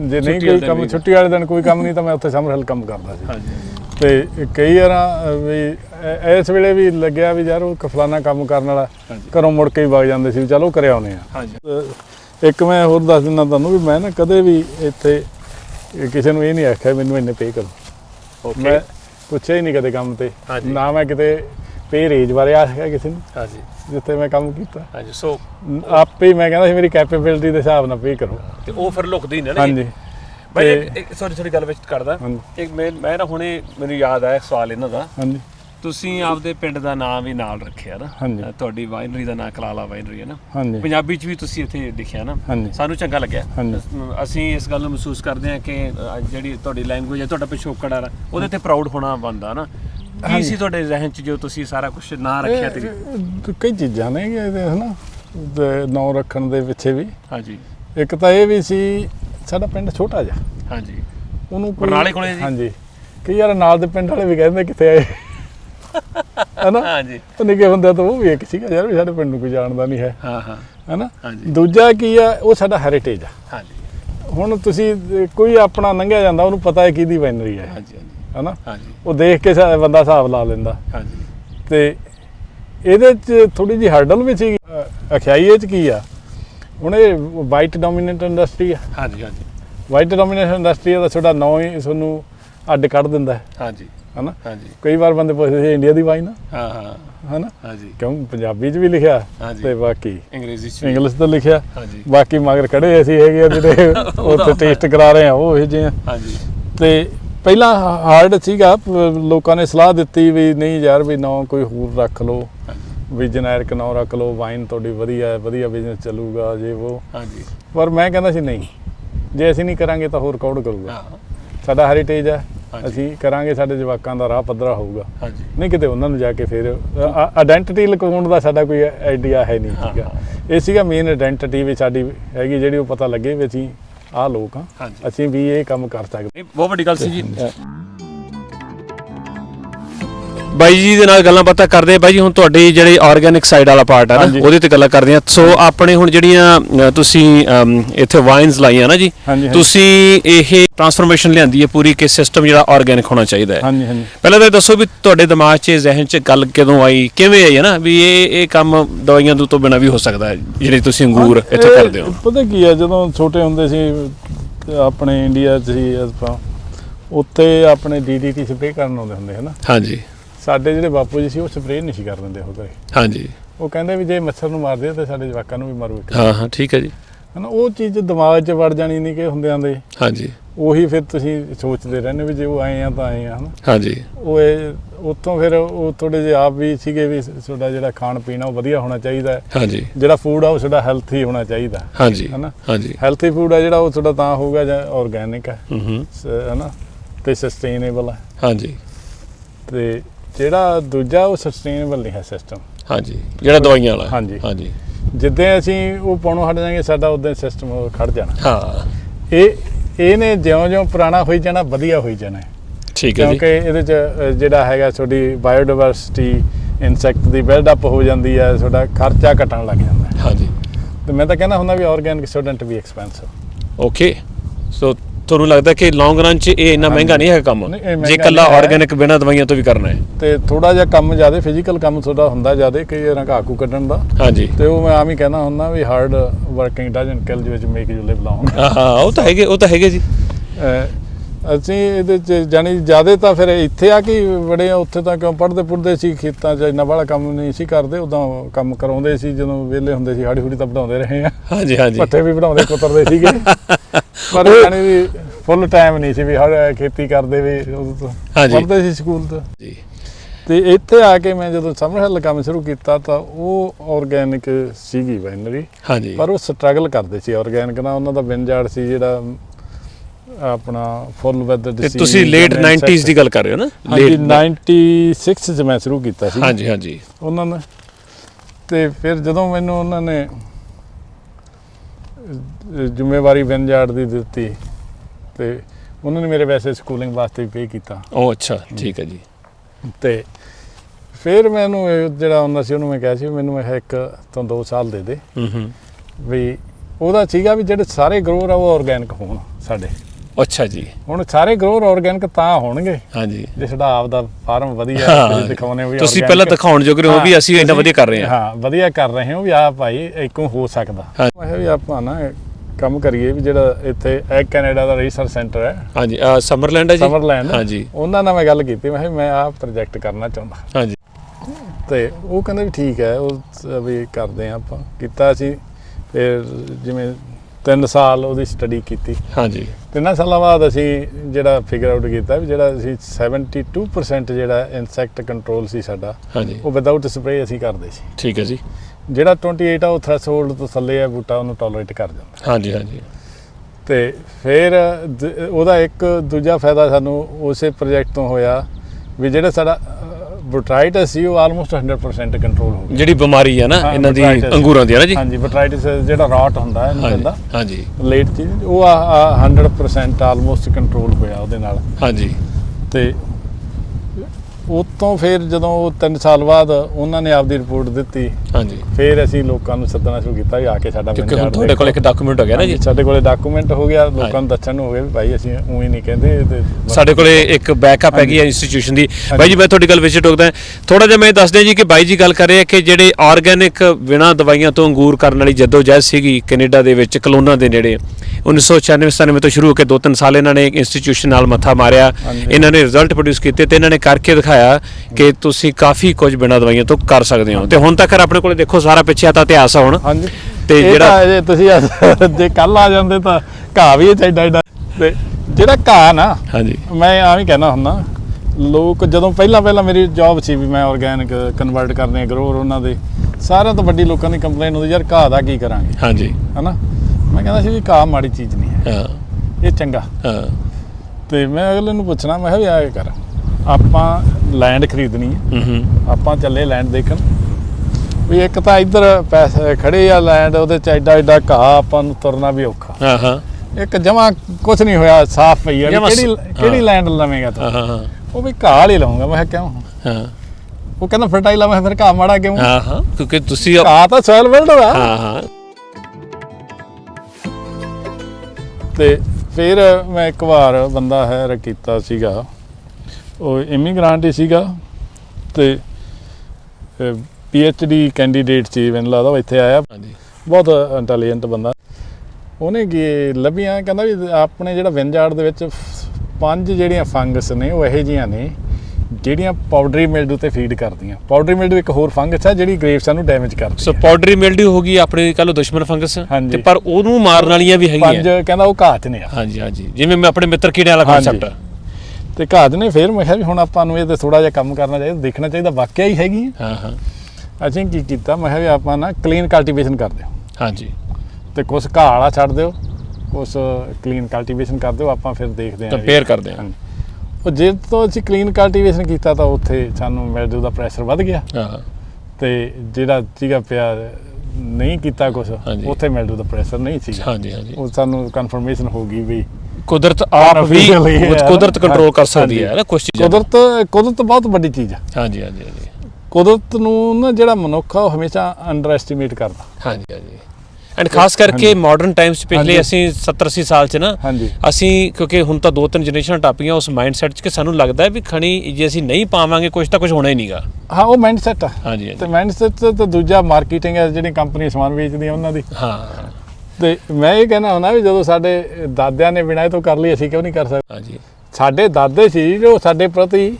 ਜੇ ਨਹੀਂ ਛੁੱਟੀ ਕੋਈ ਦਿਨ ਕੰਮ ਵੀ। ਛੁੱਟੀ ਵਾਲੇ ਦਿਨ ਕੋਈ ਕੰਮ ਨਹੀਂ ਤਾਂ ਮੈਂ ਉੱਥੇ ਸਮਰ ਹਿਲ ਕੰਮ ਕਰਦਾ ਸੀ। ਹਾਂਜੀ। ਤੇ ਕਈ ਵਾਰਾਂ ਵੀ ਇਸ ਵੇਲੇ ਵੀ ਲੱਗਿਆ ਵੀ ਯਾਰ ਉਹ ਕ- ਫਲਾਨਾ ਕੰਮ ਕਰਨ ਵਾਲਾ। ਘਰੋਂ ਮੁੜ ਕੇ ਹੀ ਵਗ ਜਾਂਦੇ ਸੀ ਚਲੋ ਕਰਿਆ ਆਉਨੇ ਆ ਇੱਕ ਮੈਂ ਹੋਰ ਦੱਸ ਦਿੰਦਾ ਤੁਹਾਨੂੰ ਵੀ ਮੈਂ ਨਾ ਕਦੇ ਵੀ ਇੱਥੇ ਕਿਸੇ ਨੂੰ ਇਹ ਨਹੀਂ ਆਖਿਆ ਮੈਨੂੰ ਇੰਨੇ ਪੇ ਕਰੋ। ਓਕੇ ਮੈਂ ਪੁੱਛਿਆ ਹੀ ਨਹੀਂ ਕਦੇ ਕੰਮ ਤੇ। ਨਾ ਮੈਂ ਕਿਤੇ ਪੇ ਰੇਜ ਬਾਰੇ ਆਖਿਆ ਕਿਸੇ ਨੂੰ ਹਾਂਜੀ। ਜਿੱਥੇ ਮੈਂ ਕੰਮ ਕੀਤਾ। ਹਾਂਜੀ ਸੋ ਆਪੇ ਮੈਂ ਕਹਿੰਦਾ ਸੀ ਮੇਰੀ ਕੈਪੇਬਿਲਿਟੀ ਦੇ ਹਿਸਾਬ ਨਾਲ ਪੇ ਕਰੋ। ਤੇ ਉਹ ਫਿਰ ਲੁਕਦੀ ਨਹੀਂ ਨਾ ਹਾਂਜੀ। ਬਾਈ ਇੱਕ ਸੌਰੀ ਥੋੜੀ ਗੱਲ ਵਿੱਚ ਕਰਦਾ। ਇੱਕ ਮੈਂ ਮੈਂ ਨਾ ਹੁਣੇ ਮੈਨੂੰ ਯਾਦ ਆਇਆ ਸਵਾਲ ਇਹਨਾਂ ਦਾ। ਹਾਂਜੀ। ਤੁਸੀਂ ਆਪਦੇ ਪਿੰਡ ਦਾ ਨਾਮ ਵੀ ਨਾਲ ਰੱਖਿਆ ਨਾ। ਤੁਹਾਡੀ ਵਾਈਨਰੀ ਦਾ ਨਾਮ ਕਲਾਲਾ ਵਾਈਨਰੀ ਹੈ ਨਾ। ਪੰਜਾਬੀ ਚ ਵੀ ਤੁਸੀਂ ਇੱਥੇ ਲਿਖਿਆ ਨਾ। ਸਾਨੂੰ ਚੰਗਾ ਲੱਗਿਆ। ਅਸੀਂ ਇਸ ਗੱਲ ਨੂੰ ਮਹਿਸੂਸ ਕਰਦੇ ਹਾਂ ਕਿ ਜਿਹੜੀ ਤੁਹਾਡੀ ਲੈਂਗੁਏਜ ਹੈ ਤੁਹਾਡਾ ਪਿਛੋਕੜ ਆ ਉਹਦੇ ਤੇ ਪ੍ਰਾਊਡ ਹੋਣਾ ਬਣਦਾ ਨਾ। ਕੀ ਸੀ ਤੁਹਾਡੇ ਜ਼ਿਹਨ ਚ ਜੋ ਤੁਸੀਂ ਸਾਰਾ ਕੁਝ ਨਾਂ ਰੱਖਿਆ ਤੇ? ਕਈ ਚੀਜ਼ਾਂ ਨੇ ਇਹਦੇ ਹਨਾ। ਨਾਂ ਰੱਖਣ ਦੇ ਪਿੱਛੇ ਵੀ। ਹਾਂਜੀ। ਇੱਕ ਤਾਂ ਇਹ ਵੀ ਸੀ ਸਾਡਾ ਪਿੰਡ ਛੋਟਾ ਜਿਹਾ। ਹਾਂਜੀ। ਉਹਨੂੰ ਕੋਈ- ਬਰਨਾਲੇ ਕੋਲੇ ਜੀ? ਹਾਂਜੀ। ਕਈ ਯਾਰ ਨਾਲ ਦੇ ਪਿੰਡ ਵਾਲੇ ਵੀ ਕਹਿੰਦੇ ਕਿੱਥੇ ਆਏ। ਹਨਾ? ਹਾਂਜੀ। ਉਹ ਨਿੱਕੇ ਬੰਦੇ ਤਾਂ ਉਹ ਵੀ ਇੱਕ ਸੀਗਾ ਯਾਰ ਵੀ ਸਾਡੇ ਪਿੰਡ ਨੂੰ ਕੋਈ ਜਾਣਦਾ ਨਹੀਂ ਹੈ। ਹਾਂ ਹਾਂ। ਹਨਾ। ਦੂਜਾ ਕੀ ਆ ਉਹ ਸਾਡਾ ਹੈਰੀਟੇਜ ਆ। ਹਾਂਜੀ। ਹੁਣ ਤੁਸੀਂ ਕੋਈ ਆਪਣਾ ਲੰਘਿਆ ਜਾਂਦਾ ਉਹਨੂੰ ਪਤਾ ਹੈ ਕਿਹਦੀ ਵੈਨਰੀ ਹੈ। ਹਾਂਜੀ ਹਾਂਜੀ। ਹਨਾ? ਹਾਂਜੀ। ਉਹ ਦੇਖ ਕੇ ਬੰਦਾ ਹਿਸਾਬ ਲਾ ਲੈਂਦਾ। ਹਾਂਜੀ। ਤੇ ਇਹਦੇ ਚ ਥੋੜੀ ਜਿਹੀ ਹਰਡਲ ਵੀ ਸੀ ਅਹ, ਅਖਿਆਈ ਇਹ ਚ ਕੀ ਆ? ਹੁਣ ਇਹ ਵਾਈਟ ਡੋਮੀਨੈਂਟ ਇੰਡਸਟਰੀ ਆ। ਹਾਂਜੀ ਹਾਂਜੀ। ਵਾਈਟ ਡੋਮੀਨੈਂਟ ਇੰਡਸਟਰੀ ਦਾ ਤੁਹਾਡਾ ਨਾਂ ਹੀ ਤੁਹਾਨੂੰ ਅੱਡ ਕੱਢ ਦਿੰਦਾ ਹੈ। ਹਾਂਜੀ। ਹਨਾ? ਹਾਂਜੀ। ਕਈ ਵਾਰ ਬੰਦੇ ਪੁੱਛਦੇ ਸੀ ਇੰਡੀਆ ਦੀ ਵਾਈਨ ਹਾਂ ਹਾਂ। ਹਨਾ? ਹਾਂਜੀ। ਕਿਉਂ? ਪੰਜਾਬੀ ਚ ਵੀ ਲਿਖਿਆ। ਤੇ ਬਾਕੀ ਅੰਗਰੇਜ਼ੀ ਚ। ਇੰਗਲਿਸ਼ ਤੋਂ ਲਿਖਿਆ। ਹਾਂਜੀ। ਬਾਕੀ ਮਗਰ ਖੜੇ ਅਸੀਂ ਹੈਗੇ ਆ ਜਿਹੜੇ <laughs> ਉੱਥੇ ਟੇਸਟ ਕਰਾ ਰਹੇ ਆ ਉਹ ਇਹ ਜਿਹੇ ਆ। ਹਾਂਜੀ। ਤੇ ਪਹਿਲਾਂ ਹਾਰਡ ਸੀਗਾ ਲੋਕਾਂ ਨੇ ਸਲਾਹ ਦਿੱਤੀ ਵੀ ਨਹੀਂ ਯਾਰ ਵੀ ਨਾਂ ਕੋਈ ਹੋਰ ਰੱਖ ਲਓ। ਹਾਂਜੀ। ਵੀ ਜਨੈਰਿਕ ਨਾਂ ਰੱਖ ਲਓ ਵਾਈਨ ਤੁਹਾਡੀ ਵਧੀਆ ਹੈ ਵਧੀਆ ਬਿਜ਼ਨਸ ਚੱਲੂਗਾ ਜੇ ਉਹ ਹਾਂਜੀ। ਪਰ ਮੈਂ ਕਹਿੰਦਾ ਸੀ ਨਹੀਂ ਜੇ ਅਸੀਂ ਨਹੀਂ ਕਰਾਂਗੇ ਤਾਂ ਹੋਰ ਕੌਣ ਕਰੂਗਾ? ਸਾਡਾ ਹੈਰੀਟੇਜ ਹੈ। ਅਸੀਂ ਕਰਾਂਗੇ ਸਾਡੇ ਜਵਾਕਾਂ ਦਾ ਰਾਹ ਪੱਧਰਾ ਹੋਊਗਾ। ਹਾਂਜੀ। ਨਹੀਂ ਕਿਤੇ ਉਹਨਾਂ ਨੂੰ ਜਾ ਕੇ ਫਿਰ ਆਇਡੈਂਟੀਟੀ ਲਗਾਉਣ ਦਾ ਸਾਡਾ ਕੋਈ ਆਈਡੀਆ ਹੈ ਨਹੀਂ ਹਾਂ, ਸੀਗਾ ਇਹ ਸੀਗਾ ਮੇਨ ਆਇਡੈਂਟੀਟੀ ਵੀ ਸਾਡੀ ਹੈਗੀ ਜਿਹੜੀ ਉਹ ਪਤਾ ਲੱਗੇ ਵੀ ਅਸੀਂ ਆਹ ਲੋਕ ਹਾਂ ਅਸੀਂ ਵੀ ਇਹ ਕੰਮ ਕਰ ਸਕਦੇ। ਬਹੁਤ ਵੱਡੀ ਗੱਲ ਸੀ ਜੀ। ਬਾਈ ਜੀ ਦੇ ਨਾਲ ਗੱਲਾਂ ਬਾਤਾਂ ਕਰਦੇ ਆ ਬਾਈ ਜੀ ਹੁਣ ਤੁਹਾਡੀ ਜਿਹੜੀ ਆਰਗੈਨਿਕ ਸਾਈਡ ਵਾਲਾ ਪਾਰਟ ਹੈ ਨਾ। ਉਹਦੇ ਤੇ ਗੱਲਾਂ ਕਰਦੇ ਆ ਸੋ ਆਪਣੇ ਹੁਣ ਜਿਹੜੀਆਂ ਤੁਸੀਂ ਇੱਥੇ ਵਾਈਨਸ ਲਾਈਆਂ ਨਾ ਜੀ। ਤੁਸੀਂ ਇਹ ਟਰਾਂਸਫਰਮੇਸ਼ਨ ਲਿਆਂਦੀ ਹੈ ਪੂਰੀ ਕਿ ਸਿਸਟਮ ਜਿਹੜਾ ਆਰਗੈਨਿਕ ਹੋਣਾ ਚਾਹੀਦਾ ਹੈ। ਹਾਂਜੀ ਹਾਂਜੀ। ਪਹਿਲਾਂ ਤਾਂ ਦੱਸੋ ਵੀ ਤੁਹਾਡੇ ਦਿਮਾਗ 'ਚ ਜ਼ਿਹਨ 'ਚ ਗੱਲ ਕਦੋਂ ਆਈ ਕਿਵੇਂ ਆਈ ਹੈ ਨਾ ਵੀ ਇਹ ਇਹ ਕੰਮ ਦਵਾਈਆਂ ਤੋਂ ਬਿਨਾ ਵੀ ਹੋ ਸਕਦਾ ਹੈ ਜਿਹੜੇ ਤੁਸੀਂ ਅੰਗੂਰ ਇੱਥੇ ਕਰਦੇ ਹੋ। ਪਤਾ ਕੀ ਹੈ ਜਦੋਂ ਛੋਟੇ ਹੁੰਦੇ ਸੀ ਆਪਣੇ ਇੰਡੀਆ 'ਚ ਸੀ ਆਪਾਂ ਉੱਥੇ ਆਪਣੇ ਡੀਡੀਟੀ ਸਪਰੇਅ ਕਰਨ ਆਉਂਦੇ ਹੁੰਦੇ ਹਨਾ ਹਾਂਜੀ। ਸਾਡੇ ਜਿਹੜੇ ਬਾਪੂ ਜੀ ਸੀ ਉਹ ਸਪਰੇਅ ਨਹੀਂ ਸੀ ਕਰ ਦਿੰਦੇ ਉਹ ਘਰੇ। ਹਾਂਜੀ। ਉਹ ਕਹਿੰਦੇ ਵੀ ਜੇ ਮੱਛਰ ਨੂੰ ਮਾਰਦੇ ਆ ਤੇ ਸਾਡੇ ਜਵਾਕਾਂ ਨੂੰ ਵੀ ਮਾਰੂ ਇੱਕ। ਹਾਂ ਹਾਂ ਠੀਕ ਹੈ ਜੀ। ਹਨਾ ਉਹ ਚੀਜ਼ ਦਿਮਾਗ 'ਚ ਵੜ ਜਾਣੀ ਨਹੀਂ ਕਿ ਹੁੰਦਿਆਂ ਦੇ। ਹਾਂਜੀ। ਉਹੀ ਫਿਰ ਤੁਸੀਂ ਸੋਚਦੇ ਰਹਿੰਦੇ ਵੀ ਜੇ ਉਹ ਆਏ ਆ ਤਾਂ ਆਏ ਆ ਹਨਾ। ਹਾਂਜੀ। ਉਹ ਇਹ ਉੱਥੋਂ ਫਿਰ ਉਹ ਥੋੜੇ ਜਿਹੇ ਆਪ ਵੀ ਸੀਗੇ ਵੀ ਤੁਹਾਡਾ ਜਿਹੜਾ ਖਾਣ ਪੀਣਾ ਉਹ ਵਧੀਆ ਹੋਣਾ ਚਾਹੀਦਾ ਹੈ। ਹਾਂਜੀ। ਜਿਹੜਾ ਫੂਡ ਆ ਉਹ ਤੁਹਾਡਾ ਹੈਲਥੀ ਹੋਣਾ ਚਾਹੀਦਾ ਹਾਂਜੀ। ਹਨਾ। ਹਾਂਜੀ। ਹੈਲਥੀ ਫੂਡ ਆ ਜਿਹੜਾ ਉਹ ਤੁਹਾਡਾ ਤਾਂ ਹੋਊਗਾ ਜਾਂ ਆਰਗੈਨਿਕ ਹੈ। ਹੂੰ ਹਨਾ। ਤੇ ਸਸਟੇਨੇਬਲ ਹੈ। ਹਾਂਜੀ। ਤੇ ਜਿਹੜਾ ਦੂਜਾ ਉਹ ਸਸਟੇਨੇਬਲ ਨਹੀਂ ਹੈ ਸਿਸਟਮ ਹਾਂਜੀ ਜਿਹੜਾ ਦਵਾਈਆਂ ਵਾਲਾ। ਹਾਂਜੀ। ਹਾਂਜੀ। ਜਿੱਦਾਂ ਅਸੀਂ ਉਹ ਪਾਉਣੋਂ ਹਟ ਜਾਾਂਗੇ ਸਾਡਾ ਉਦਾਂ ਸਿਸਟਮ ਖੜ ਜਾਣਾ। ਹਾਂ। ਇਹ ਇਹਨੇ ਜਿਉਂ-ਜਿਉਂ ਪੁਰਾਣਾ ਹੋਈ ਜਾਣਾ ਵਧੀਆ ਹੋਈ ਜਾਣਾ। ਠੀਕ ਹੈ ਜੀ। ਕਿਉਂਕਿ ਇਹਦੇ ਚ ਜਿਹੜਾ ਹੈਗਾ ਤੁਹਾਡੀ ਬਾਇਓਡਾਇਵਰਸਿਟੀ ਇਨਸੈਕਟ ਦੀ ਬਿਲਡ ਅਪ ਹੋ ਜਾਂਦੀ ਹੈ ਤੁਹਾਡਾ ਖਰਚਾ ਘਟਣ ਲੱਗ ਜਾਂਦਾ। ਹਾਂਜੀ। ਤੇ ਮੈਂ ਤਾਂ ਕਹਿੰਦਾ ਹੁੰਦਾ ਵੀ ਆਰਗੈਨਿਕ ਸਟੂਡੈਂਟ ਵੀ ਐਕਸਪੈਂਸਿਵ ਓਕੇ ਸੋ ਤੁਹਾਨੂੰ ਲੱਗਦਾ ਕਿ ਲੌਂਗ ਰਨ 'ਚ ਇਹ ਇੰਨਾ ਮਹਿੰਗਾ ਨਹੀਂ ਹੈਗਾ ਕੰਮ? ਨਹੀਂ, ਇਹ ਜੇ ਕੱਲਾ ਨਹੀਂ ਹੈ। ਆਰਗੈਨਿਕ ਬਿਨਾਂ ਦਵਾਈਆਂ ਤੋਂ ਵੀ ਕਰਨਾ ਹੈ। ਤੇ ਥੋੜਾ ਜਿਹਾ ਕੰਮ ਜ਼ਿਆਦਾ ਫਿਜ਼ੀਕਲ ਕੰਮ ਤੁਹਾਡਾ ਹੁੰਦਾ ਜ਼ਿਆਦਾ ਕਈ ਵਾਰ ਘਾਕੂ ਕੱਢਣ ਦਾ। ਹਾਂਜੀ। ਤੇ ਉਹ ਮੈਂ ਆਮ ਹੀ ਕਹਿੰਦਾ ਹੁੰਦਾ ਵੀ hard working doesn't kill which make you live long ਹਾਂ ਹਾਂ ਉਹ ਤਾਂ ਹੈਗੇ ਉਹ ਤਾਂ ਹੈਗੇ ਜੀ। ਅਸੀਂ ਇਹਦੇ ਚ ਜਾਨੀ ਜ਼ਿਆਦਾ ਤਾਂ ਫਿਰ ਇੱਥੇ ਆ ਕੇ ਬੜੇ ਉੱਥੇ ਤਾਂ ਕਿਉਂ ਪੜਦੇ ਪੁੜਦੇ ਸੀ ਖੇਤਾਂ 'ਚ ਇੰਨਾ ਬੜਾ ਕੰਮ ਨਹੀਂ ਸੀ ਕਰਦੇ ਉਦਾਂ ਕੰਮ ਕਰਾਉਂਦੇ ਸੀ ਜਦੋਂ ਵਿਹਲੇ ਹੁੰਦੇ ਸੀ ਹਾੜੀ ਹੁੜੀ ਤਾਂ ਬਣਾਉਂਦੇ ਰਹੇ ਆ। ਹਾਂਜੀ ਹਾਂਜੀ। ਪੱਠੇ ਵੀ ਬਣਾਉਂਦੇ ਕੁਤਰਦੇ ਸੀਗੇ। <laughs> ਪਰ ਜਾਨੀ ਵੀ ਫੁੱਲ ਟਾਈਮ ਨਹੀਂ ਸੀ ਵੀ ਹਰ ਖੇਤੀ ਕਰਦੇ ਵੀ ਹਾਂਜੀ। ਪੜਦੇ ਸੀ ਸਕੂਲ ਤੋਂ। ਜੀ। ਤੇ ਇੱਥੇ ਆ ਕੇ ਮੈਂ ਜਦੋਂ ਸਮਰ ਹੱਲ ਕੰਮ ਸ਼ੁਰੂ ਕੀਤਾ ਤਾਂ ਉਹ ਆਰਗੈਨਿਕ ਸੀਗੀ ਵਾਈਨਰੀ ਹਾਂਜੀ। ਪਰ ਉਹ ਸਟਰਗਲ ਕਰਦੇ ਸੀ। ਆਰਗੈਨਿਕ ਨਾਲ ਉਹਨਾਂ ਦਾ ਵਿੰਜਾਰਡ ਸੀ ਜਿਹੜਾ ਆਪਣਾ ਫੁੱਲ ਵਿਦ ਤੇ ਤੁਸੀਂ ਲੇਟ 90s ਦੀ ਗੱਲ ਕਰ ਰਹੇ ਹੋ ਨਾ? ਹਾਂਜੀ Late 96 ਚ ਮੈਂ ਸ਼ੁਰੂ ਕੀਤਾ ਸੀ। ਹਾਂਜੀ ਹਾਂਜੀ। ਉਹਨਾਂ ਨੇ ਤੇ ਫਿਰ ਜਦੋਂ ਮੈਨੂੰ ਉਹਨਾਂ ਨੇ ਅਹ, ਜ਼ਿੰਮੇਵਾਰੀ ਵਿੰਜਾਰਡ ਦੀ ਦਿੱਤੀ ਤੇ ਉਹਨਾਂ ਨੇ ਮੇਰੇ ਵੈਸੇ ਸਕੂਲਿੰਗ ਵਾਸਤੇ ਵੀ ਪੇ ਕੀਤਾ। ਉਹ ਅੱਛਾ ਠੀਕ ਹੈ ਜੀ। ਤੇ ਫਿਰ ਮੈਨੂੰ ਇਹ ਜਿਹੜਾ ਉਹਨਾਂ ਸੀ ਉਹਨੂੰ ਮੈਂ ਕਿਹਾ ਸੀ ਵੀ ਮੈਨੂੰ ਇਹ ਇੱਕ ਤੋਂ 2 ਸਾਲ ਦੇ ਦੇ। ਹੂੰ ਹੂੰ। ਵੀ ਉਹਦਾ ਸੀਗਾ ਵੀ ਜਿਹੜੇ ਸਾਰੇ ਗਰੋਰ ਆ ਉਹ ਆਰਗੈਨਿਕ ਹੋਣ ਸਾਡੇ। ਅੱਛਾ ਜੀ। ਹੁਣ ਸਾਰੇ ਗਰੋਰ ਆਰਗੈਨਿਕ ਤਾਂ ਹੋਣਗੇ। ਹਾਂਜੀ। ਜੇ ਸਾਡਾ ਆਪ ਦਾ ਫਾਰਮ ਵਧੀਆ। ਤੁਸੀਂ ਦਿਖਾਉਨੇ ਵੀ ਤੁਸੀਂ ਪਹਿਲਾਂ ਦਿਖਾਉਣ ਜੋਗ ਰਹੇ ਹੋ ਵੀ ਅਸੀਂ ਇੰਨਾ ਵਧੀਆ ਕਰ ਰਹੇ ਹਾਂ। ਹਾਂ ਵਧੀਆ ਕਰ ਰਹੇ ਹੋ ਵੀ ਆ ਭਾਈ ਇੱਕੋ ਹੋ ਸਕਦਾ। ਹਾਂ। ਮੈਂ ਵੀ ਆਪਾਂ ਨਾ ਕੰਮ ਕਰੀਏ ਵੀ ਜਿਹੜਾ ਇੱਥੇ ਐਗ ਕੈਨੇਡਾ ਦਾ ਰਿਸਰਚ ਸੈਂਟਰ ਹੈ। ਹਾਂਜੀ ਸਮਰਲੈਂਡ ਹੈ ਜੀ? ਸਮਰਲੈਂਡ ਹਾਂਜੀ। ਉਹਨਾਂ ਨਾਲ ਮੈਂ ਗੱਲ ਕੀਤੀ ਮੈਂ ਮੈਂ ਆਹ ਪ੍ਰੋਜੈਕਟ ਕਰਨਾ ਚਾਹੁੰਦਾ। ਹਾਂਜੀ। ਤੇ ਉਹ ਕਹਿੰਦੇ ਵੀ ਠੀਕ ਹੈ ਉਹ ਵੀ ਕਰਦੇ ਆ ਆਪਾਂ। ਕੀਤਾ ਸੀ ਫਿਰ ਜਿਵੇਂ 3 ਸਾਲ ਉਹਦੀ ਸਟੱਡੀ ਕੀਤੀ। ਹਾਂਜੀ। ਤਿੰਨਾਂ ਸਾਲਾਂ ਬਾਅਦ ਅਸੀਂ ਜਿਹੜਾ ਫਿਗਰ ਆਊਟ ਕੀਤਾ ਵੀ ਜਿਹੜਾ ਅਸੀਂ 72% ਜਿਹੜਾ ਇਨਸੈਕਟ ਕੰਟਰੋਲ ਸੀ ਸਾਡਾ ਹਾਂਜੀ। ਉਹ ਵਿਦਆਊਟ ਸਪਰੇ ਅਸੀਂ ਕਰਦੇ ਸੀ। ਠੀਕ ਹੈ ਜੀ। ਜਿਹੜਾ 28 ਆ ਉਹ ਥ੍ਰੈਸ਼ਹੋਲਡ ਤੋਂ ਥੱਲੇ ਆ ਬੂਟਾ ਉਹਨੂੰ ਟੋਲਰੇਟ ਕਰ ਜਾਂਦਾ। ਹਾਂਜੀ ਹਾਂਜੀ। ਤੇ ਫਿਰ ਦ- ਉਹਦਾ ਇੱਕ ਦੂਜਾ ਫਾਇਦਾ ਸਾਨੂੰ ਉਸੇ ਪ੍ਰੋਜੈਕਟ ਤੋਂ ਹੋਇਆ ਵੀ ਜਿਹੜਾ ਸਾਡਾ ਬੋਟਰਾਈਟਸ ਸੀ ਉਹ ਆਲਮੋਸਟ 100% ਕੰਟਰੋਲ ਹੋ ਗਿਆ। ਜਿਹੜੀ ਬਿਮਾਰੀ ਹੈ ਨਾ ਹਾਂ, ਇਹਨਾਂ ਦੀ botrytis। ਅੰਗੂਰਾਂ ਦੀ ਹੈ ਨਾ ਜੀ। ਹਾਂਜੀ ਬੋਟਰਾਈਟਸ ਜਿਹੜਾ ਰਾਟ ਹੁੰਦਾ ਹੈ ਇਹਨੂੰ ਹਾਂਜੀ ਕਹਿੰਦਾ ਹਾਂਜੀ। ਲੇਟ ਚੀਜ਼ ਉਹ ਆ- ਆ 100% ਆਲਮੋਸਟ ਕੰਟਰੋਲ ਹੋਇਆ ਉਹਦੇ ਨਾਲ। ਹਾਂਜੀ। ਤੇ ਉਤੋਂ ਫਿਰ ਜਦੋਂ ਉਹ 3 ਸਾਲ ਬਾਅਦ ਉਹਨਾਂ ਨੇ ਆਪਦੀ ਰਿਪੋਰਟ ਦਿੱਤੀ ਹਾਂਜੀ। ਫਿਰ ਅਸੀਂ ਲੋਕਾਂ ਨੂੰ ਸੱਦਣਾ ਸ਼ੁਰੂ ਕੀਤਾ ਵੀ ਆ ਕੇ ਸਾਡਾ ਕਿਉਂਕਿ ਹੁਣ ਤੁਹਾਡੇ ਕੋਲ ਇੱਕ ਡਾਕੂਮੈਂਟ ਹੋ ਗਿਆ ਨਾ ਜੀ। ਸਾਡੇ ਕੋਲੇ ਡਾਕੂਮੈਂਟ ਹੋ ਗਿਆ ਲੋਕਾਂ ਨੂੰ ਦੱਸਣ ਨੂੰ ਹੋ ਗਿਆ ਵੀ ਭਾਈ ਅਸੀਂ ਉਹੀ ਨਹੀਂ ਕਹਿੰਦੇ ਤੇ ਸਾਡੇ ਕੋਲੇ ਇੱਕ ਬੈਕਅਪ ਹੈਗੀ ਹੈ ਇੰਸਟੀਟਿਊਸ਼ਨ ਦੀ। ਬਾਈ ਜੀ ਮੈਂ ਤੁਹਾਡੀ ਗੱਲ ਵਿੱਚ ਟੋਕਦਾ ਥੋੜਾ ਜਿਹਾ ਮੈਂ ਦੱਸ ਦਿਆਂ ਜੀ ਕਿ ਬਾਈ ਜੀ ਗੱਲ ਕਰ ਰਹੇ ਆ ਕਿ ਜਿਹੜੇ ਆਰਗੈਨਿਕ ਬਿਨਾ ਦਵਾਈਆਂ ਤੋਂ ਅੰਗੂਰ ਕਰਨ ਵਾਲੀ ਜਦੋਜਹਿਦ ਸੀਗੀ ਕੈਨੇਡਾ ਦੇ ਵਿੱਚ ਕਲੋਨਾ ਦੇ ਨੇੜੇ। 1996 97 ਤੋਂ ਸ਼ੁਰੂ ਹੋ ਕੇ ਦੋ ਤਿੰਨ ਸਾਲ ਇਹਨਾਂ ਨੇ ਇੱਕ ਇੰਸਟੀਟਿਊਸ਼ਨ ਨਾਲ ਮੱਥਾ ਮਾਰਿਆ। ਇਹਨਾਂ ਨੇ ਰਿਜ਼ਲਟ ਪ੍ਰੋਡਿਊਸ ਕੀਤੇ ਤੇ ਇਹਨਾਂ ਨੇ ਕਰਕੇ ਦਿਖਾਇਆ। ਕਿ ਤੁਸੀਂ ਕਾਫੀ ਕੁਝ ਬਿਨਾ ਦਵਾਈਆਂ ਤੋਂ ਕਰ ਸਕਦੇ ਹੋ। ਤੇ ਹੁਣ ਤੱਕ ਆਪਣੇ ਕੋਲੇ ਦੇਖੋ ਸਾਰਾ ਪਿੱਛੇ ਤਾਂ ਇਤਿਹਾਸ ਆ ਹੁਣ। ਹਾਂਜੀ। ਤੇ ਜਿਹੜਾ- ਜੇ ਤੁਸੀਂ ਜੇ ਕੱਲ ਆ ਜਾਂਦੇ ਤਾਂ ਘਾਹ ਵੀ ਇਹ ਐਡਾ ਐਡਾ ਤੇ ਜਿਹੜਾ ਘਾਹ ਨਾ ਹਾਂਜੀ। ਮੈਂ ਆ ਵੀ ਕਹਿਣਾ ਹੁੰਦਾ ਲੋਕ ਜਦੋਂ ਪਹਿਲਾਂ ਪਹਿਲਾਂ ਮੇਰੀ ਜੌਬ ਸੀ ਵੀ ਮੈਂ ਆਰਗੈਨਿਕ ਕਨਵਰਟ ਕਰਨੇ ਗਰੋਰ ਉਹਨਾਂ ਦੇ ਸਾਰਿਆਂ ਤੋਂ ਵੱਡੀ ਲੋਕਾਂ ਦੀ ਕੰਪਲੇਨ ਹੁੰਦੀ ਯਾਰ ਘਾਹ ਦਾ ਕੀ ਕਰਾਂਗੇ? ਹਾਂਜੀ। ਹਨਾ? ਮੈਂ ਕਹਿੰਦਾ ਸੀ ਵੀ ਘਾਹ ਮਾੜੀ ਚੀਜ਼ ਨਹੀਂ ਹੈ। ਹਾਂ। ਇਹ ਚੰਗਾ। ਹਾਂ। ਤੇ ਮੈਂ ਅਗਲੇ ਨੂੰ ਪੁੱਛਣਾ ਮੈਂ ਕਿਹਾ ਵੀ ਆ ਕਰ। ਆਪਾਂ ਲੈਂਡ ਖਰੀਦਣੀ ਹੈ। ਹੂੰ ਹੂੰ। ਆਪਾਂ ਚੱਲੇ ਲੈਂਡ ਦੇਖਣ। ਵੀ ਇੱਕ ਤਾਂ ਇੱਧਰ ਪੈਸੇ ਖੜੇ ਆ ਲੈਂਡ ਉਹਦੇ ਚ ਐਡਾ ਐਡਾ ਘਾਹ ਆਪਾਂ ਨੂੰ ਤੁਰਨਾ ਵੀ ਔਖਾ। ਹਾਂ ਹਾਂ। ਇੱਕ ਜਮਾ ਕੁਝ ਨਹੀਂ ਹੋਇਆ ਸਾਫ਼ ਪਈ ਆ ਕਿਹੜੀ ਹਾਂ। ਕਿਹੜੀ ਲੈਂਡ ਲਵੇਂਗਾ ਤੂੰ? ਹਾਂ ਹਾਂ ਹਾਂ। ਉਹ ਵੀ ਘਾਹ ਵਾਲੀ ਲਾਉਂਗਾ ਮੈਂ ਕਿਉਂ? ਹਾਂ। ਉਹ ਕਹਿੰਦਾ ਫਰਟਾਈਲ ਆ। ਮੈਂ ਫਿਰ ਘਾਹ ਮਾੜਾ ਕਿਉਂ? ਹਾਂ ਹਾਂ। ਕਿਉਂਕਿ ਤੁਸੀਂ ਘਾਹ ਤਾਂ ਸੋਇਲ ਬਿਲਡਰ ਆ। ਹਾਂ ਹਾਂ। ਤੇ ਫਿਰ ਮੈਂ ਇੱਕ ਵਾਰ ਬੰਦਾ ਹਾਇਰ ਕੀਤਾ ਸੀਗਾ। ਉਹ ਇਮੀਗ੍ਰਾਂਟ ਹੀ ਸੀਗਾ ਤੇ ਪੀ ਐਚ ਡੀ ਕੈਂਡੀਡੇਟ ਸੀ ਮੈਨੂੰ ਲੱਗਦਾ ਉਹ ਇੱਥੇ ਆਇਆ। ਹਾਂਜੀ। ਬਹੁਤ ਇੰਟੈਲੀਜੈਂਟ ਬੰਦਾ। ਉਹਨੇ ਕੀ ਲੱਭੀਆਂ ਕਹਿੰਦਾ ਵੀ ਆਪਣੇ ਜਿਹੜਾ ਵਿੰਜਾਰਡ ਦੇ ਵਿੱਚ ਪੰਜ ਜਿਹੜੀਆਂ ਫੰਗਸ ਨੇ ਉਹ ਇਹੋ ਜੀਆਂ ਨੇ ਜਿਹੜੀਆਂ ਪਾਊਡਰੀ ਮਿਲਡੂ ਤੇ ਫੀਡ ਕਰਦੀਆਂ। ਪਾਊਡਰੀ ਮਿਲਡੂ ਇੱਕ ਹੋਰ ਫੰਗਸ ਹੈ ਜਿਹੜੀ ਗ੍ਰੇਵਸਾਂ ਨੂੰ ਡੈਮੇਜ ਕਰਦੀ ਸੋ ਪਾਊਡਰੀ ਮਿਲਡਿਊ ਹੋ ਗਈ ਆਪਣੇ ਕਹ ਲਓ ਦੁਸ਼ਮਣ ਫੰਗਸ। ਤੇ ਪਰ ਉਹਨੂੰ ਮਾਰਨ ਵਾਲੀਆਂ ਵੀ ਪੰਜ ਹੈਗੀਆਂ ਕਹਿੰਦਾ ਉਹ ਘਾਹ 'ਚ ਨੇ ਹਾਂਜੀ ਹਾਂਜੀ। ਜਿਵੇਂ ਮੈਂ ਆਪਣੇ ਮਿੱਤਰ ਕੀੜਿਆਂ ਵਾਲਾ। ਕਨਸੈਪਟ ਤੇ 'ਚ ਨੇ ਫਿਰ ਮੈਂ ਕਿਹਾ ਵੀ ਹੁਣ ਆਪਾਂ ਨੂੰ ਇਹ ਤੇ ਥੋੜਾ ਜਿਹਾ ਕੰਮ ਕਰਨਾ ਚਾਹੀਦਾ ਦੇਖਣਾ ਚਾਹੀਦਾ ਵਾਕਿਆ ਹੀ ਹੈਗੀ ਹੈ। ਹਾਂ ਹਾਂ। ਅਸੀਂ ਕੀ ਕੀਤਾ ਮੈਂ ਕਿਹਾ ਵੀ ਆਪਾਂ ਨਾ ਕਲੀਨ ਕਲਟੀਵੇਸ਼ਨ ਕਰ ਦਿਓ। ਹਾਂਜੀ। ਤੇ ਕੁਝ ਘਾਹ ਵਾਲਾ ਛੱਡ ਦਿਓ ਕੁਝ ਕਲੀਨ ਕਲਟੀਵੇਸ਼ਨ ਕਰ ਦਿਓ ਆਪਾਂ ਫਿਰ ਦੇਖਦੇ ਹਾਂ ਕੰਪੇਅਰ ਕਰਦੇ ਹਾਂ। ਉਹ ਜੇ ਤੋਂ ਅਸੀਂ ਕਲੀਨ ਕਲਟੀਵੇਸ਼ਨ ਕੀਤਾ ਤਾਂ ਉੱਥੇ ਸਾਨੂੰ ਮਿਲਡੂ ਦਾ ਪ੍ਰੈਸ਼ਰ ਵੱਧ ਗਿਆ। ਹਾਂ ਤੇ ਜਿਹੜਾ ਸੀਗਾ ਪਿਆ ਨਹੀਂ ਕੀਤਾ ਕੁਝ। ਉੱਥੇ ਮਿਲਡੂ ਦਾ ਪ੍ਰੈਸ਼ਰ ਨਹੀਂ ਸੀਗਾ। ਹਾਂਜੀ ਹਾਂਜੀ। ਉਹ ਸਾਨੂੰ ਕਨਫਰਮੇਸ਼ਨ ਹੋ ਗਈ ਵੀ ਕੁਦਰਤ ਆਪ ਵੀ ਹੀ ਹੈ। ਕੁਦਰਤ ਕੰਟਰੋਲ ਕਰ ਸਕਦੀ। ਹੈ ਨਾ ਕੁਝ ਚੀਜ਼ਾਂ ਕੁਦਰਤ ਕੁਦਰਤ ਬਹੁਤ ਵੱਡੀ ਚੀਜ਼ ਆ ਹਾਂਜੀ ਹਾਂਜੀ ਹਾਂਜੀ। ਕੁਦਰਤ ਨੂੰ ਨਾ ਜਿਹੜਾ ਮਨੁੱਖ ਆ ਉਹ ਹਮੇਸ਼ਾ ਅੰਡਰ ਐਸਟੀਮੇਟ ਕਰਦਾ। ਹਾਂਜੀ ਹਾਂਜੀ। ਐਂਡ ਖਾਸ ਕਰਕੇ ਮਾਡਰਨ ਟਾਈਮਸ ਪਿਛਲੇ ਹਾਂਜੀ। ਅਸੀਂ 70 80 ਸਾਲ ਚ ਨਾ ਹਾਂਜੀ। ਅਸੀਂ ਕਿਉਂਕਿ ਹੁਣ ਤਾਂ ਦੋ ਤਿੰਨ ਜਨਰੇਸ਼ਨ ਟਾਪੀਆਂ ਉਸ ਮਾਈਂਡਸੈਟ ਚ ਕਿ ਸਾਨੂੰ ਲੱਗਦਾ ਹੈ ਵੀ ਖਣੀ ਜੇ ਅਸੀਂ ਨਹੀਂ ਪਾਵਾਂਗੇ ਕੁਝ ਤਾਂ ਕੁਝ ਹੋਣਾ ਹੀ ਨਹੀਂਗਾ ਹਾਂ ਉਹ ਮਾਈਂਡਸੈਟ ਆ। ਹਾਂਜੀ ਤੇ ਹਾਂਜੀ ਮਾਈਂਡਸੈਟ ਤੇ ਦੂਜਾ ਮਾਰਕੀਟਿੰਗ ਹੈ ਜਿਹੜੀ ਕੰਪਨੀ ਸਮਾਨ ਵੇਚਦੀਆਂ ਉਹਨਾਂ ਦੀ। ਹਾਂ। ਤੇ ਮੈਂ ਇਹ ਕਹਿਣਾ ਹੁੰਦਾ ਵੀ ਜਦੋਂ ਸਾਡੇ ਦਾਦਿਆਂ ਨੇ ਬਿਨਾਂ ਇਹ ਤੋਂ ਕਰ ਲਈ ਅਸੀਂ ਕਿਉਂ ਨਹੀਂ ਕਰ ਸਕਦੇ? ਹਾਂਜੀ। ਸਾਡੇ ਦਾਦੇ ਸੀ ਜੋ ਸਾਡੇ ਪ੍ਰਤੀ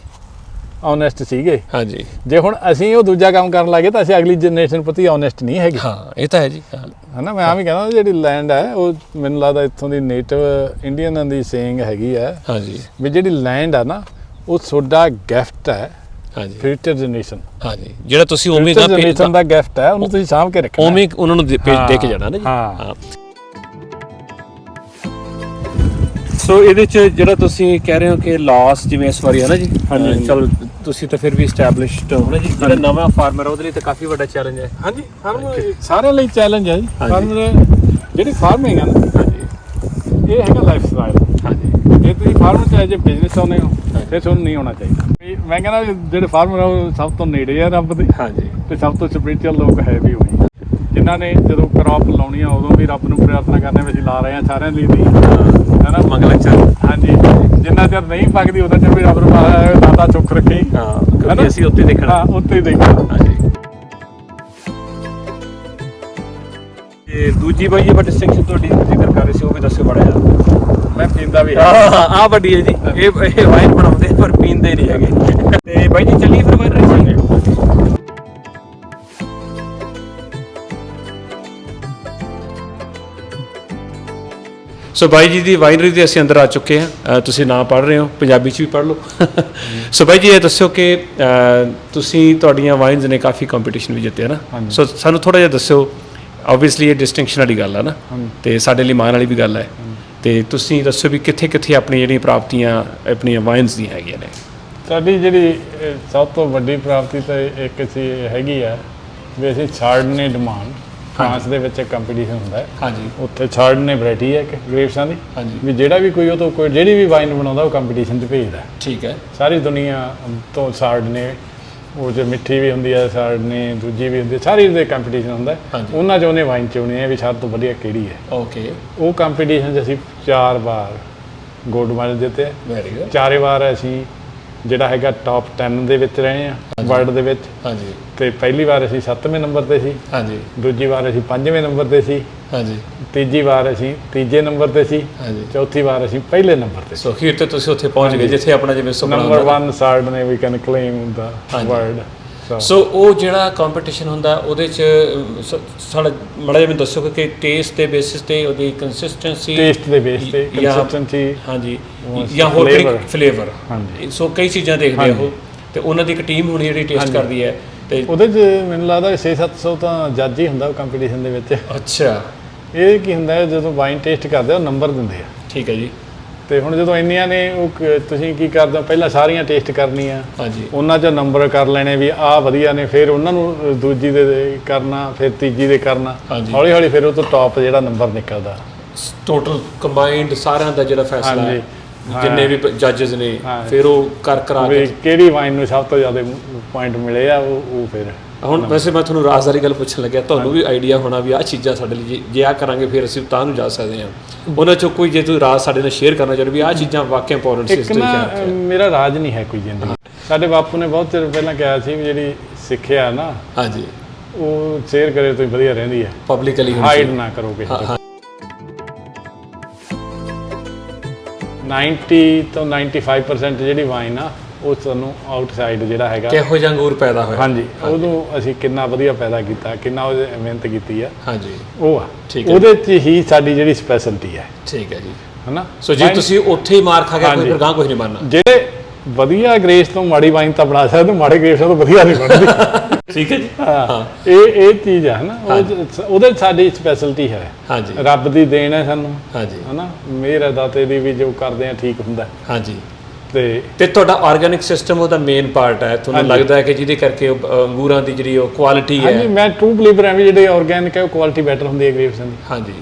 ਓਨੈਸਟ ਸੀਗੇ। ਹਾਂਜੀ। ਜੇ ਹੁਣ ਅਸੀਂ ਉਹ ਦੂਜਾ ਕੰਮ ਕਰਨ ਲੱਗੇ ਤਾਂ ਅਸੀਂ ਅਗਲੀ ਜਨਰੇਸ਼ਨ ਪ੍ਰਤੀ ਓਨੈਸਟ ਨਹੀਂ ਹੈਗੇ। ਹਾਂ ਇਹ ਤਾਂ ਹੈ ਜੀ ਹਾਂ। ਹਨਾ ਮੈਂ ਆਮ ਹੀ ਕਹਿੰਦਾ ਜਿਹੜੀ ਲੈਂਡ ਹੈ ਉਹ ਮੈਨੂੰ ਲੱਗਦਾ ਇੱਥੋਂ ਦੀ ਨੇਟਿਵ ਇੰਡੀਅਨਾਂ ਦੀ ਸੇਇੰਗ ਹੈਗੀ ਹੈ ਹਾਂਜੀ। ਵੀ ਜਿਹੜੀ ਲੈਂਡ ਆ ਨਾ ਉਹ ਤੁਹਾਡਾ ਗਿਫਟ ਹੈ। ਹਾਂਜੀ। ਫਿਊਚਰ ਜਨਰੇਸ਼ਨ ਹਾਂਜੀ। ਜਿਹੜਾ ਤੁਸੀਂ ਉਵੇਂ ਫਿਊਚਰ ਦਾ ਜਨਰੇਸ਼ਨ ਦਾ ਗਿਫਟ ਹੈ ਉਹਨੂੰ ਤੁਸੀਂ ਸਾਂਭ ਕੇ ਰੱਖਣਾ। ਉਵੇਂ ਉਹਨਾਂ ਨੂੰ ਦੇ ਕੇ ਜਾਣਾ ਨਾ ਜੀ। ਹਾਂ। ਸੋ ਇਹਦੇ ਚ ਜਿਹੜਾ ਤੁਸੀਂ ਕਹਿ ਰਹੇ ਹੋ ਕਿ ਲਾਸ ਜਿਵੇਂ ਇਸ ਵਾਰੀ ਹੈ ਨਾ ਜੀ? ਹਾਂਜੀ। ਚਲ ਤੁਸੀਂ ਤਾਂ ਫਿਰ ਵੀ ਐਸਟੈਬਲਿਸ਼ਡ ਹੋ ਨਾ ਜੀ। ਜਿਹੜਾ ਨਵਾਂ ਫਾਰਮਰ ਉਹਦੇ ਲਈ ਤਾਂ ਕਾਫੀ ਵੱਡਾ ਚੈਲੰਜ ਹੈ। ਹਾਂਜੀ ਫਾਰਮਰ ਸਾਰਿਆਂ ਲਈ ਚੈਲੰਜ ਹੈ ਜੀ। ਫਾਰਮਰ ਜਿਹੜੀ ਫਾਰਮਿੰਗ ਹੈ ਨਾ ਹਾਂਜੀ। ਇਹ ਹੈਗਾ ਲਾਈਫ ਸਟਾਈਲ ਤੁਸੀਂ ਫਾਰਮਰ ਚਾਹੇ ਜੇ ਬਿਜ਼ਨਸ ਆਉਂਦੇ ਹੋ ਫਿਰ ਤੁਹਾਨੂੰ ਨਹੀਂ ਹੋਣਾ ਚਾਹੀਦਾ। ਵੀ ਮੈਂ ਕਹਿੰਦਾ ਵੀ ਜਿਹੜੇ ਫਾਰਮਰ ਆ ਉਹ ਸਭ ਤੋਂ ਨੇੜੇ ਆ ਰੱਬ ਦੇ। ਹਾਂਜੀ। ਤੇ ਸਭ ਤੋਂ ਸਪਿਰਚੁਅਲ ਲੋਕ ਹੈ ਵੀ ਉਹੀ। ਜਿਨ੍ਹਾਂ ਨੇ ਜਦੋਂ ਕ੍ਰੌਪ ਲਾਉਣੀ ਆ ਉਦੋਂ ਵੀ ਰੱਬ ਨੂੰ ਪ੍ਰਾਰਥਨਾ ਕਰਨੇ ਵੀ ਅਸੀਂ ਲਾ ਰਹੇ ਆ ਸਾਰਿਆਂ ਲਈ ਦੀ ਹੈਨਾ? ਮੰਗਲਾ ਚੱਲ ਹਾਂਜੀ। ਜਿੰਨਾ ਚਿਰ ਨਹੀਂ ਪੱਕਦੀ ਉਦੋਂ ਚਿਰ ਵੀ ਰੱਬ ਨੂੰ ਦਾਤਾ ਚੁੱਕ ਰੱਖੀ। ਹਾਂ? ਕਿਉਂਕਿ ਅਸੀਂ ਉੱਤੇ ਦੇਖਣਾ। ਹਾਂ ਉੱਤੇ ਹੀ ਦੇਖਣਾ। ਹਾਂਜੀ। ਇਹ ਦੂਜੀ ਬਾਈ ਇਹ ਡਿਸਟਿੰਕਸ਼ਨ ਤੁਹਾਡੀ ਜ਼ਿਕਰ ਕਰ ਰਹੇ ਸੀ ਉਹ ਵੀ ਦੱਸਿਓ ਬੜਾ ਜਿਹਾ। ਮੈਂ ਪੀਂਦਾ ਵੀ ਹਾਂ। ਆ ਵੱਡੀ ਹੈ ਜੀ। ਇਹ ਇਹ ਵਾਈਨ ਬਣਾਉਂਦੇ ਪਰ ਪੀਂਦੇ ਨਹੀਂ ਹੈਗੇ। ਤੇ ਬਾਈ ਜੀ ਚੱਲੀਏ ਫਿਰ ਵਾਈਨ ਰੇਸਿੰਗ ਸੋ ਬਾਈ ਜੀ ਦੀ ਵਾਈਨਰੀ ਦੇ ਅਸੀਂ ਅੰਦਰ ਆ ਚੁੱਕੇ ਹਾਂ। ਤੁਸੀਂ ਨਾਮ ਪੜ੍ਹ ਰਹੇ ਹੋ ਪੰਜਾਬੀ ਚ ਵੀ ਪੜ੍ਹ ਲਓ। ਸੋ ਬਾਈ ਜੀ ਇਹ ਦੱਸਿਓ ਕਿ ਤੁਸੀਂ ਤੁਹਾਡੀਆਂ ਵਾਈਨਸ ਨੇ ਕਾਫੀ ਕੰਪੀਟੀਸ਼ਨ ਵੀ ਜਿੱਤੇ ਨਾ? ਹਾਂਜੀ। ਸੋ ਸਾਨੂੰ ਥੋੜਾ ਜਿਹਾ ਦੱਸਿਓ ਆਬਵੀਅਸਲੀ ਇਹ ਡਿਸਟਿੰਕਸ਼ਨ ਵਾਲੀ ਗੱਲ ਆ ਨਾ। ਤੇ ਸਾਡੇ ਲਈ ਮਾਣ ਵਾਲੀ ਵੀ ਗੱਲ ਹੈ ਤੇ ਤੁਸੀਂ ਦੱਸੋ ਵੀ ਕਿੱਥੇ ਕਿੱਥੇ ਆਪਣੀ ਜਿਹੜੀਆਂ ਪ੍ਰਾਪਤੀਆਂ ਆਪਣੀਆਂ ਵਾਈਨਸ ਦੀਆਂ ਹੈਗੀਆਂ ਨੇ? ਸਾਡੀ ਜਿਹੜੀ ਸਭ ਤੋਂ ਵੱਡੀ ਪ੍ਰਾਪਤੀ ਤਾਂ ਇੱਕ ਸੀ ਹੈਗੀ ਆ ਵੀ ਅਸੀਂ ਛਾੜਨੇ ਡਿਮਾਂਡ ਫਰਾਂਸ ਦੇ ਵਿੱਚ ਇੱਕ ਕੰਪੀਟੀਸ਼ਨ ਹੁੰਦਾ ਹੈ। ਹਾਂਜੀ। ਉੱਥੇ ਛਾੜਨੇ ਵੈਰਾਈਟੀ ਹੈ ਇੱਕ ਗ੍ਰੇਪਸਾਂ ਦੀ। ਹਾਂਜੀ। ਵੀ ਜਿਹੜਾ ਵੀ ਕੋਈ ਉਹ ਤੋਂ ਕੋਈ ਜਿਹੜੀ ਵੀ ਵਾਈਨ ਬਣਾਉਂਦਾ ਉਹ ਕੰਪੀਟੀਸ਼ਨ 'ਚ ਭੇਜਦਾ ਠੀਕ ਹੈ। ਸਾਰੀ ਦੁਨੀਆ ਤੋਂ ਸਾਰਡਨੇ ਉਹ ਜੋ ਮਿੱਠੀ ਵੀ ਹੁੰਦੀ ਹੈ ਸਾਰਡਨੇ ਦੂਜੀ ਵੀ ਹੁੰਦੀ ਹੈ ਸਾਰੀ ਦੇ ਕੰਪੀਟੀਸ਼ਨ ਹੁੰਦਾ ਹੈ। ਹਾਂਜੀ। ਉਹਨਾਂ 'ਚ ਉਹਨੇ ਵਾਈਨ ਚੁਣੀ ਹੈ ਵੀ ਸਭ ਤੋਂ ਵਧੀਆ ਕਿਹੜੀ ਹੈ ਓਕੇ ਉਹ ਕੰਪੀਟੀਸ਼ਨ 'ਚ ਅਸੀਂ ਚਾਰ ਵਾਰ ਗੋਲਡ ਮੈਡਲ ਜਿੱਤੇ ਹੈ। ਵੈਰੀ ਗੁੱਡ ਚਾਰੇ ਵਾਰ ਅਸੀਂ ਜਿਹੜਾ ਹੈਗਾ ਟਾਪ 10 ਦੇ ਵਿੱਚ ਰਹੇ ਹਾਂ ਵਰਲਡ ਦੇ ਵਿੱਚ। ਹਾਂਜੀ। ਤੇ ਪਹਿਲੀ ਵਾਰ ਅਸੀਂ 7ਵੇਂ ਨੰਬਰ ਤੇ ਸੀ। ਹਾਂਜੀ। ਦੂਜੀ ਵਾਰ ਅਸੀਂ 5ਵੇਂ ਨੰਬਰ ਤੇ ਸੀ। ਹਾਂਜੀ। ਤੀਜੀ ਵਾਰ ਅਸੀਂ ਤੀਜੇ ਨੰਬਰ ਤੇ ਸੀ। ਹਾਂਜੀ। ਚੌਥੀ ਵਾਰ ਅਸੀਂ ਪਹਿਲੇ ਨੰਬਰ ਤੇ ਸੀ। ਅਖੀਰ ਤੇ ਤੁਸੀਂ ਉੱਥੇ ਪਹੁੰਚ ਗਏ। ਜਿੱਥੇ ਆਪਣਾ ਜਿਵੇਂ ਸੁਪਨਾ ਨੰਬਰ ਹੁੰਦਾ। 1 ਸਾਰਡ ਨੇ ਵੀ can claim the. World so ਉਹ ਜਿਹੜਾ ਕੰਪੀਟੀਸ਼ਨ ਹੁੰਦਾ ਉਹਦੇ ਚ ਸ- ਸਾਡਾ ਮੜਾ ਮੈਨੂੰ ਦੱਸੋ ਕਿ ਟੇਸਟ ਦੇ ਬੇਸਿਸ ਤੇ ਉਹਦੀ ਕੰਸਿਸਟੈਂਸੀ ਟੇਸਟ ਦੇ ਬੇਸ ਤੇ ਜਾਂ- ਕੰਸਿਸਟੈਂਸੀ ਹਾਂਜੀ। ਜਾਂ ਹੋਰ flavor। ਫਲੇਵਰ ਹਾਂਜੀ। ਸੋ ਕਈ ਚੀਜ਼ਾਂ ਦੇਖਦੇ ਆ। ਉਹ। ਤੇ ਉਹਨਾਂ ਦੀ ਇੱਕ ਟੀਮ ਹੋਣੀ ਜਿਹੜੀ ਟੇਸਟ। ਕਰਦੀ ਹੈ ਤੇ ਉਹਦੇ 'ਚ ਮੈਨੂੰ ਲੱਗਦਾ 6-700 ਤਾਂ ਜੱਜ ਹੀ ਹੁੰਦਾ ਕੰਪੀਟੀਸ਼ਨ ਦੇ ਵਿੱਚ। ਅੱਛਾ। ਇਹ ਕੀ ਹੁੰਦਾ ਹੈ ਜਦੋਂ ਵਾਈਨ ਟੇਸਟ ਕਰਦੇ ਆ ਉਹ ਨੰਬਰ ਦਿੰਦੇ ਆ। ਠੀਕ ਹੈ ਜੀ। ਤੇ ਹੁਣ ਜਦੋਂ ਇੰਨੀਆਂ ਨੇ ਉਹ ਕ- ਤੁਸੀਂ ਕੀ ਕਰਦੇ ਹੋ? ਪਹਿਲਾਂ ਸਾਰੀਆਂ ਟੇਸਟ ਕਰਨੀਆਂ। ਹਾਂਜੀ। ਉਹਨਾਂ 'ਚ ਨੰਬਰ ਕਰ ਲੈਣੇ ਵੀ ਆਹ ਵਧੀਆ ਨੇ ਫਿਰ ਉਹਨਾਂ ਨੂੰ ਅ, ਦੂਜੀ ਦੇ ਦੇ ਕਰਨਾ ਫਿਰ ਤੀਜੀ ਦੇ ਕਰਨਾ। ਹਾਂਜੀ। ਹੌਲੀ ਹੌਲੀ ਫਿਰ ਉਹ ਤੋਂ ਟੌਪ ਜਿਹੜਾ ਨੰਬਰ ਨਿਕਲਦਾ। ਟੋਟਲ ਕੰਬਾਈਨਡ ਸਾਰਿਆਂ ਦਾ ਜਿਹੜਾ ਫੈਸਲਾ ਹਾਂਜੀ। ਹੈ। ਜਿੰਨੇ ਵੀ ਜੱਜਸ ਨੇ ਹਾਂ। ਫਿਰ ਉਹ ਕਰ ਕਰਾ ਕੇ। ਵੀ ਕਿਹੜੀ ਵਾਈਨ ਨੂੰ ਸਭ ਤੋਂ ਜ਼ਿਆਦਾ ਪੁਆਇੰਟ ਮਿਲੇ ਆ ਉਹ ਉਹ ਫਿਰ। ਹੁਣ ਵੈਸੇ ਮੈਂ ਤੁਹਾਨੂੰ ਰਾਜ਼ਦਾਰੀ ਗੱਲ ਪੁੱਛਣ ਲੱਗਿਆ ਤੁਹਾਨੂੰ ਵੀ ਆਈਡੀਆ ਹੋਣਾ ਵੀ ਆਹ ਚੀਜ਼ਾਂ ਸਾਡੇ ਲਈ ਜੇ- ਆ ਕਰਾਂਗੇ ਫਿਰ ਅਸੀਂ ਤਾਂ ਨੂੰ ਜਾ ਸਕਦੇ ਹਾਂ। ਉਹਨਾਂ ਚੋਂ ਕੋਈ ਜੇ ਤੁਸੀਂ ਰਾਜ਼ ਸਾਡੇ ਨਾਲ ਸ਼ੇਅਰ ਕਰਨਾ ਚਾਹੁੰਦੇ ਵੀ ਆਹ ਚੀਜ਼ਾਂ ਵਾਕਿਆ ਇੰਪੋਰਟੈਂਟ ਸੀ ਇਸ ਇੱਕ ਤੋਂ ਨਾ ਖਿਆਲ ਅਹ, ਮੇਰਾ ਰਾਜ ਨਹੀਂ ਹੈ ਕੋਈ ਜ਼ਿੰਦਗੀ ਸਾਡੇ ਬਾਪੂ ਨੇ ਬਹੁਤ ਚਿਰ ਪਹਿਲਾਂ ਕਿਹਾ ਸੀ ਵੀ ਜਿਹੜੀ ਸਿੱਖਿਆ ਨਾ ਹਾਂਜੀ। ਉਹ ਸ਼ੇਅਰ ਕਰੇ ਤਾਂ ਵਧੀਆ ਰਹਿੰਦੀ ਹੈ। ਪਬਲਿਕਲੀ ਹਾਈਡ ਨਾ ਕਰੋ ਕਿਸੇ ਤੋਂ। ਹਾਂ। 90 ਤੋਂ 95% ਜਿਹੜੀ ਵਾਈਨ ਆ ਉਹ ਤੁਹਾਨੂੰ ਆਊਟਸਾਈਡ ਜਿਹੜਾ ਹੈਗਾ ਕਿਹੋ ਜਿਹਾ ਅੰਗੂਰ ਪੈਦਾ ਹੋਇਆ? ਹਾਂਜੀ ਉਦੋਂ ਅਸੀਂ ਕਿੰਨਾ ਵਧੀਆ ਪੈਦਾ ਕੀਤਾ ਕਿੰਨਾ ਉਹਦੇ ਮਿਹਨਤ ਕੀਤੀ ਆ। ਹਾਂਜੀ। ਉਹ ਆ। ਠੀਕ ਹੈ। ਉਹਦੇ 'ਚ ਹੀ ਸਾਡੀ ਜਿਹੜੀ ਸਪੈਸ਼ਲਟੀ ਹੈ। ਠੀਕ ਹੈ ਜੀ। ਹਨਾ? ਸੋ ਜੇ ਤੁਸੀਂ ਉੱਥੇ ਹੀ ਮਾਰ ਖਾ ਗਿਆ ਕੋਈ ਹਾਂਜੀ। ਫਿਰ ਗਾਂ ਕੁਝ ਨਹੀਂ ਬਣਨਾ। ਜਿਹੜੇ ਵਧੀਆ ਗ੍ਰੇਸ ਤੋਂ ਮਾੜੀ ਵਾਈਨ ਤਾਂ ਬਣਾ ਸਕਦੇ ਮਾੜੇ ਗ੍ਰੇਸ ਤੋਂ ਵਧੀਆ ਨਹੀਂ ਬਣਦੀ। <laughs> ਠੀਕ ਹੈ ਜੀ। ਹਾਂ। ਇਹ ਇਹ ਚੀਜ਼ ਹੈ ਨਾ ਉਹ 'ਚ- ਉਹਦੇ 'ਚ ਸਾਡੀ ਸਪੈਸ਼ਲਟੀ ਹੈ। ਹਾਂਜੀ। ਰੱਬ ਦੀ ਦੇਣ ਹੈ ਸਾਨੂੰ। ਹਾਂਜੀ। ਹਨਾ? ਮਿਹਰ ਹੈ ਦਾਤੇ ਦੀ ਵੀ ਜੋ ਕਰਦੇ ਆ ਠੀਕ ਹੁੰਦਾ। ਹਾਂਜੀ। ਤੇ ਤੇ ਤੁਹਾਡਾ ਆਰਗੈਨਿਕ ਸਿਸਟਮ ਉਹਦਾ ਮੇਨ ਪਾਰਟ ਹੈ। ਤੁਹਾਨੂੰ ਹਾਂਜੀ। ਲੱਗਦਾ ਹੈ ਕਿ ਜਿਹਦੇ ਕਰਕੇ ਉਹ, ਅ, ਅੰਗੂਰਾਂ ਦੀ ਜਿਹੜੀ ਉਹ ਕੁਆਲਿਟੀ ਹਾਂਜੀ ਹੈ ਮੈਂ ਟਰੂ ਬਲੀਵਰ ਹਾਂ ਵੀ ਜਿਹੜੇ ਆਰਗੈਨਿਕ ਹੈ ਉਹ ਕੁਆਲਿਟੀ ਬੈਟਰ ਹੁੰਦੀ ਹੈ ਗ੍ਰੇਪਸ ਦੀ। ਹਾਂਜੀ।